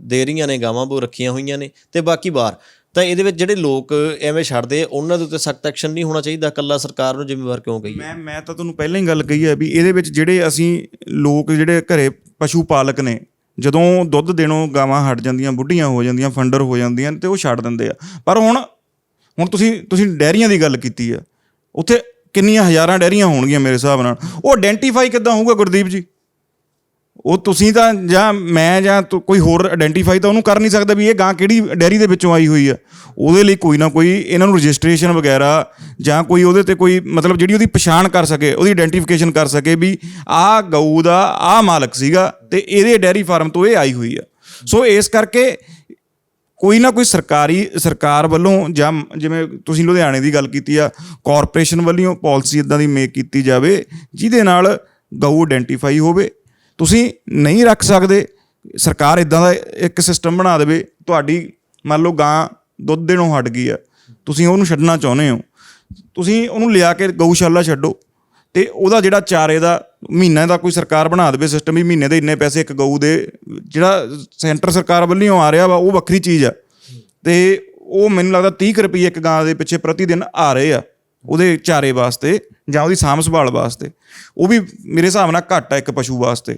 ਦੇ ਰਹੀਆਂ ਨੇ ਗਾਵਾਂ ਉਹ ਰੱਖੀਆਂ ਹੋਈਆਂ ਨੇ ਤੇ ਬਾਕੀ ਬਾਹਰ। ਤਾਂ ਇਹਦੇ ਵਿੱਚ ਜਿਹੜੇ ਲੋਕ ਐਵੇਂ ਛੱਡਦੇ ਉਹਨਾਂ ਦੇ ਉੱਤੇ ਸਖਤ ਐਕਸ਼ਨ ਨਹੀਂ ਹੋਣਾ ਚਾਹੀਦਾ ਕੱਲਾ ਸਰਕਾਰ ਨੂੰ ਜ਼ਿੰਮੇਵਾਰ ਕਿਉਂ ਕਹੀਏ? ਮੈਂ ਮੈਂ ਤਾਂ ਤੁਹਾਨੂੰ ਪਹਿਲਾਂ ਹੀ ਗੱਲ ਕਹੀ ਹੈ ਵੀ ਇਹਦੇ ਵਿੱਚ ਜਿਹੜੇ ਅਸੀਂ ਲੋਕ ਜਿਹੜੇ ਘਰੇ ਪਸ਼ੂ ਪਾਲਕ ਨੇ ਜਦੋਂ ਦੁੱਧ ਦੇਣੋਂ ਗਾਵਾਂ ਹਟ ਜਾਂਦੀਆਂ, ਬੁੱਢੀਆਂ ਹੋ ਜਾਂਦੀਆਂ, ਫੰਡਰ ਹੋ ਜਾਂਦੀਆਂ ਤੇ ਉਹ ਛੱਡ ਦਿੰਦੇ ਆ। ਪਰ ਹੁਣ ਹੁਣ ਤੁਸੀਂ ਤੁਸੀਂ ਡੈਰੀਆਂ ਦੀ ਗੱਲ ਕੀਤੀ ਆ। ਉੱਥੇ ਕਿੰਨੀਆਂ ਹਜ਼ਾਰਾਂ ਡੈਰੀਆਂ ਹੋਣਗੀਆਂ ਮੇਰੇ ਹਿਸਾਬ ਨਾਲ। ਉਹ ਆਇਡੈਂਟੀਫਾਈ ਕਿੱਦਾਂ ਹੋਊਗਾ ਗੁਰਦੀਪ ਜੀ? ਉਹ ਤੁਸੀਂ ਤਾਂ ਜਾਂ ਮੈਂ ਜਾਂ ਤੂੰ- ਕੋਈ ਹੋਰ ਆਇਡੈਂਟੀਫਾਈ ਤਾਂ ਉਹਨੂੰ ਕਰ ਨਹੀਂ ਸਕਦਾ ਵੀ ਇਹ ਗਾਂ ਕਿਹੜੀ ਡੈਰੀ ਦੇ ਵਿੱਚੋਂ ਆਈ ਹੋਈ ਆ। ਉਹਦੇ ਲਈ ਕੋਈ ਨਾ ਕੋਈ ਇਹਨਾਂ ਨੂੰ ਰਜਿਸਟ੍ਰੇਸ਼ਨ ਵਗੈਰਾ ਜਾਂ ਕੋਈ ਉਹਦੇ ਤੇ ਕੋਈ ਮਤਲਬ ਜਿਹੜੀ ਉਹਦੀ ਪਛਾਣ ਕਰ ਸਕੇ, ਉਹਦੀ ਆਇਡੈਂਟੀਫਿਕੇਸ਼ਨ ਕਰ ਸਕੇ ਵੀ ਆਹ ਗਊ ਦਾ ਆਹ ਮਾਲਕ ਸੀਗਾ ਤੇ ਇਹਦੇ ਡੈਰੀ ਫਾਰਮ ਤੋਂ ਇਹ ਆਈ ਹੋਈ ਆ। ਸੋ ਇਸ ਕਰਕੇ ਕੋਈ ਨਾ ਕੋਈ ਸਰਕਾਰੀ, ਸਰਕਾਰ ਵੱਲੋਂ ਜਾਂ ਜਿਵੇਂ ਤੁਸੀਂ ਲੁਧਿਆਣੇ ਦੀ ਗੱਲ ਕੀਤੀ ਆ ਕਾਰਪੋਰੇਸ਼ਨ ਵੱਲੋਂ ਪਾਲਿਸੀ ਇਦਾਂ ਦੀ ਮੇਕ ਕੀਤੀ ਜਾਵੇ, ਜਿਹਦੇ ਨਾਲ ਗਊ ਆਇਡੈਂਟੀਫਾਈ ਹੋਵੇ ਤੁਸੀਂ ਨਹੀਂ ਰੱਖ ਸਕਦੇ, ਸਰਕਾਰ ਇਦਾਂ ਦਾ ਇੱਕ ਸਿਸਟਮ ਬਣਾ ਦੇਵੇ, ਤੁਹਾਡੀ ਮੰਨ ਲਓ ਗਾਂ ਦੁੱਧ ਦੇਣੋਂ ਹਟ ਗਈ ਆ, ਤੁਸੀਂ ਉਹਨੂੰ ਛੱਡਣਾ ਚਾਹੁੰਦੇ ਹੋ, ਤੁਸੀਂ ਉਹਨੂੰ ਲਿਆ ਕੇ ਗਊਸ਼ਾਲਾ ਛੱਡੋ, ਤੇ ਉਹਦਾ ਜਿਹੜਾ ਚਾਰੇ ਦਾ ਮਹੀਨੇ ਦਾ ਕੋਈ ਸਰਕਾਰ ਬਣਾ ਦੇਵੇ ਸਿਸਟਮ ਵੀ, ਮਹੀਨੇ ਦੇ ਇੰਨੇ ਪੈਸੇ ਇੱਕ ਗਊ ਦੇ, ਜਿਹੜਾ ਸੈਂਟਰ ਸਰਕਾਰ ਵੱਲੋਂ ਆ ਰਿਹਾ ਵਾ, ਉਹ ਵੱਖਰੀ ਚੀਜ਼ ਆ, ਤੇ ਉਹ ਮੈਨੂੰ ਲੱਗਦਾ 30 ਕੁ ਰੁਪਏ ਇੱਕ ਗਾਂ ਦੇ ਪਿੱਛੇ ਪ੍ਰਤੀ ਦਿਨ ਆ ਰਹੇ ਆ। ਉਹਦੇ ਚਾਰੇ ਵਾਸਤੇ ਜਾਂ ਉਹਦੀ ਸਾਂਭ ਸੰਭਾਲ ਵਾਸਤੇ, ਉਹ ਵੀ ਮੇਰੇ ਹਿਸਾਬ ਨਾਲ ਘੱਟ ਆ ਇੱਕ ਪਸ਼ੂ ਵਾਸਤੇ।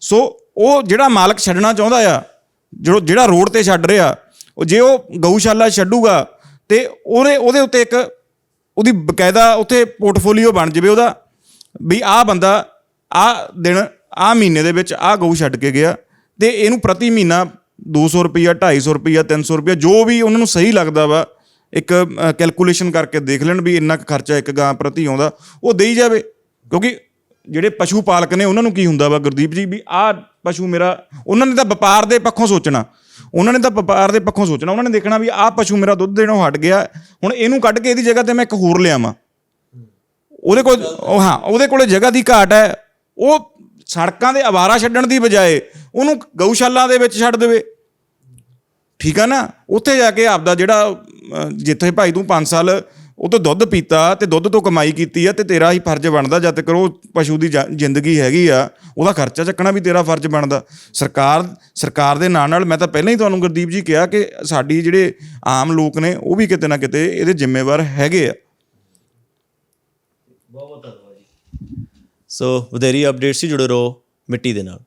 ਸੋ ਉਹ ਜਿਹੜਾ ਮਾਲਕ ਛੱਡਣਾ ਚਾਹੁੰਦਾ ਆ, ਜਿਹੜਾ ਰੋਡ ਤੇ ਛੱਡ ਰਿਹਾ, ਉਹ ਜੇ ਉਹ ਗਊਸ਼ਾਲਾ ਛੱਡੂਗਾ ਤੇ ਉਹਦੇ ਉਹਦੇ ਉੱਤੇ ਇੱਕ ਉਹਦੀ ਬਕਾਇਦਾ ਉੱਥੇ ਪੋਰਟਫੋਲੀਓ ਬਣ ਜਾਵੇ ਉਹਦਾ, ਵੀ ਆਹ ਬੰਦਾ ਆਹ ਦਿਨ, ਆਹ ਮਹੀਨੇ ਦੇ ਵਿੱਚ ਆਹ ਗਊ ਛੱਡ ਕੇ ਗਿਆ ਤੇ ਇਹਨੂੰ ਪ੍ਰਤੀ ਮਹੀਨਾ 200 ਰੁਪਈਆ 250 ਰੁਪਈਆ 300 ਰੁਪਈਆ ਜੋ ਵੀ ਉਹਨਾਂ ਨੂੰ ਸਹੀ ਲੱਗਦਾ ਵਾ ਇੱਕ ਕੈਲਕੂਲੇਸ਼ਨ ਕਰਕੇ ਦੇਖ ਲੈਣ ਵੀ ਇੰਨਾ ਕੁ ਖਰਚਾ ਇੱਕ ਗਾਂ ਪ੍ਰਤੀ ਆਉਂਦਾ, ਉਹ ਦੇਈ ਜਾਵੇ। ਕਿਉਂਕਿ ਜਿਹੜੇ ਪਸ਼ੂ ਪਾਲਕ ਨੇ, ਉਹਨਾਂ ਨੂੰ ਕੀ ਹੁੰਦਾ ਵਾ ਗੁਰਦੀਪ ਜੀ? ਵੀ ਆਹ ਪਸ਼ੂ ਮੇਰਾ, ਉਹਨਾਂ ਨੇ ਤਾਂ ਵਪਾਰ ਦੇ ਪੱਖੋਂ ਸੋਚਣਾ। ਉਹਨਾਂ ਨੇ ਤਾਂ ਵਪਾਰ ਦੇ ਪੱਖੋਂ ਸੋਚਣਾ। ਉਹਨਾਂ ਨੇ ਦੇਖਣਾ ਵੀ ਆਹ ਪਸ਼ੂ ਮੇਰਾ ਦੁੱਧ ਦੇਣੋਂ ਹਟ ਗਿਆ। ਹੁਣ ਇਹਨੂੰ ਕੱਢ ਕੇ ਇਹਦੀ ਜਗ੍ਹਾ ਤੇ ਮੈਂ ਇੱਕ ਹੋਰ ਲਿਆਵਾਂ। ਉਹਦੇ ਕੋਲ, ਉਹ ਹਾਂ, ਉਹਦੇ ਕੋਲੇ ਜਗ੍ਹਾ ਦੀ ਘਾਟ ਹੈ। ਉਹ ਸੜਕਾਂ ਦੇ ਆਵਾਰਾ ਛੱਡਣ ਦੀ ਬਜਾਏ ਉਹਨੂੰ ਗਊਸ਼ਾਲਾ ਦੇ ਵਿੱਚ ਛੱਡ ਦੇਵੇ। ਠੀਕ ਆ ਨਾ? ਉੱਥੇ ਜਾ ਕੇ ਆਪਦਾ ਜਿਹੜਾ ਜਿੱਥੇ ਭਾਈ ਤੂੰ 5 ਸਾਲ ਉਹ ਤੋਂ ਦੁੱਧ ਪੀਤਾ ਤੇ ਦੁੱਧ ਤੋਂ ਕਮਾਈ ਕੀਤੀ ਆ ਤੇ ਤੇਰਾ ਹੀ ਫਰਜ਼ ਬਣਦਾ ਜਦ ਤੱਕ ਉਹ ਪਸ਼ੂ ਦੀ ਜ਼ਿੰਦਗੀ ਹੈਗੀ ਆ, ਉਹਦਾ ਖਰਚਾ ਚੱਕਣਾ ਵੀ ਤੇਰਾ ਫਰਜ਼ ਬਣਦਾ। ਸਰਕਾਰ ਸਰਕਾਰ ਦੇ ਨਾਲ ਨਾਲ ਮੈਂ ਤਾਂ ਪਹਿਲਾਂ ਹੀ ਤੁਹਾਨੂੰ ਗੁਰਦੀਪ ਜੀ ਕਿਹਾ ਕਿ ਸਾਡੀ ਜਿਹੜੇ ਆਮ ਲੋਕ ਨੇ, ਉਹ ਵੀ ਕਿਤੇ ਨਾ ਕਿਤੇ ਇਹਦੇ ਜ਼ਿੰਮੇਵਾਰ ਹੈਗੇ ਆ। ਬਹੁਤ ਬਹੁਤ ਧੰਨਵਾਦ ਜੀ। ਸੋ ਵਧੇਰੀ ਅਪਡੇਟਸ ਸੀ ਜੁੜੇ ਰਹੋ ਮਿੱਟੀ ਦੇ ਨਾਲ।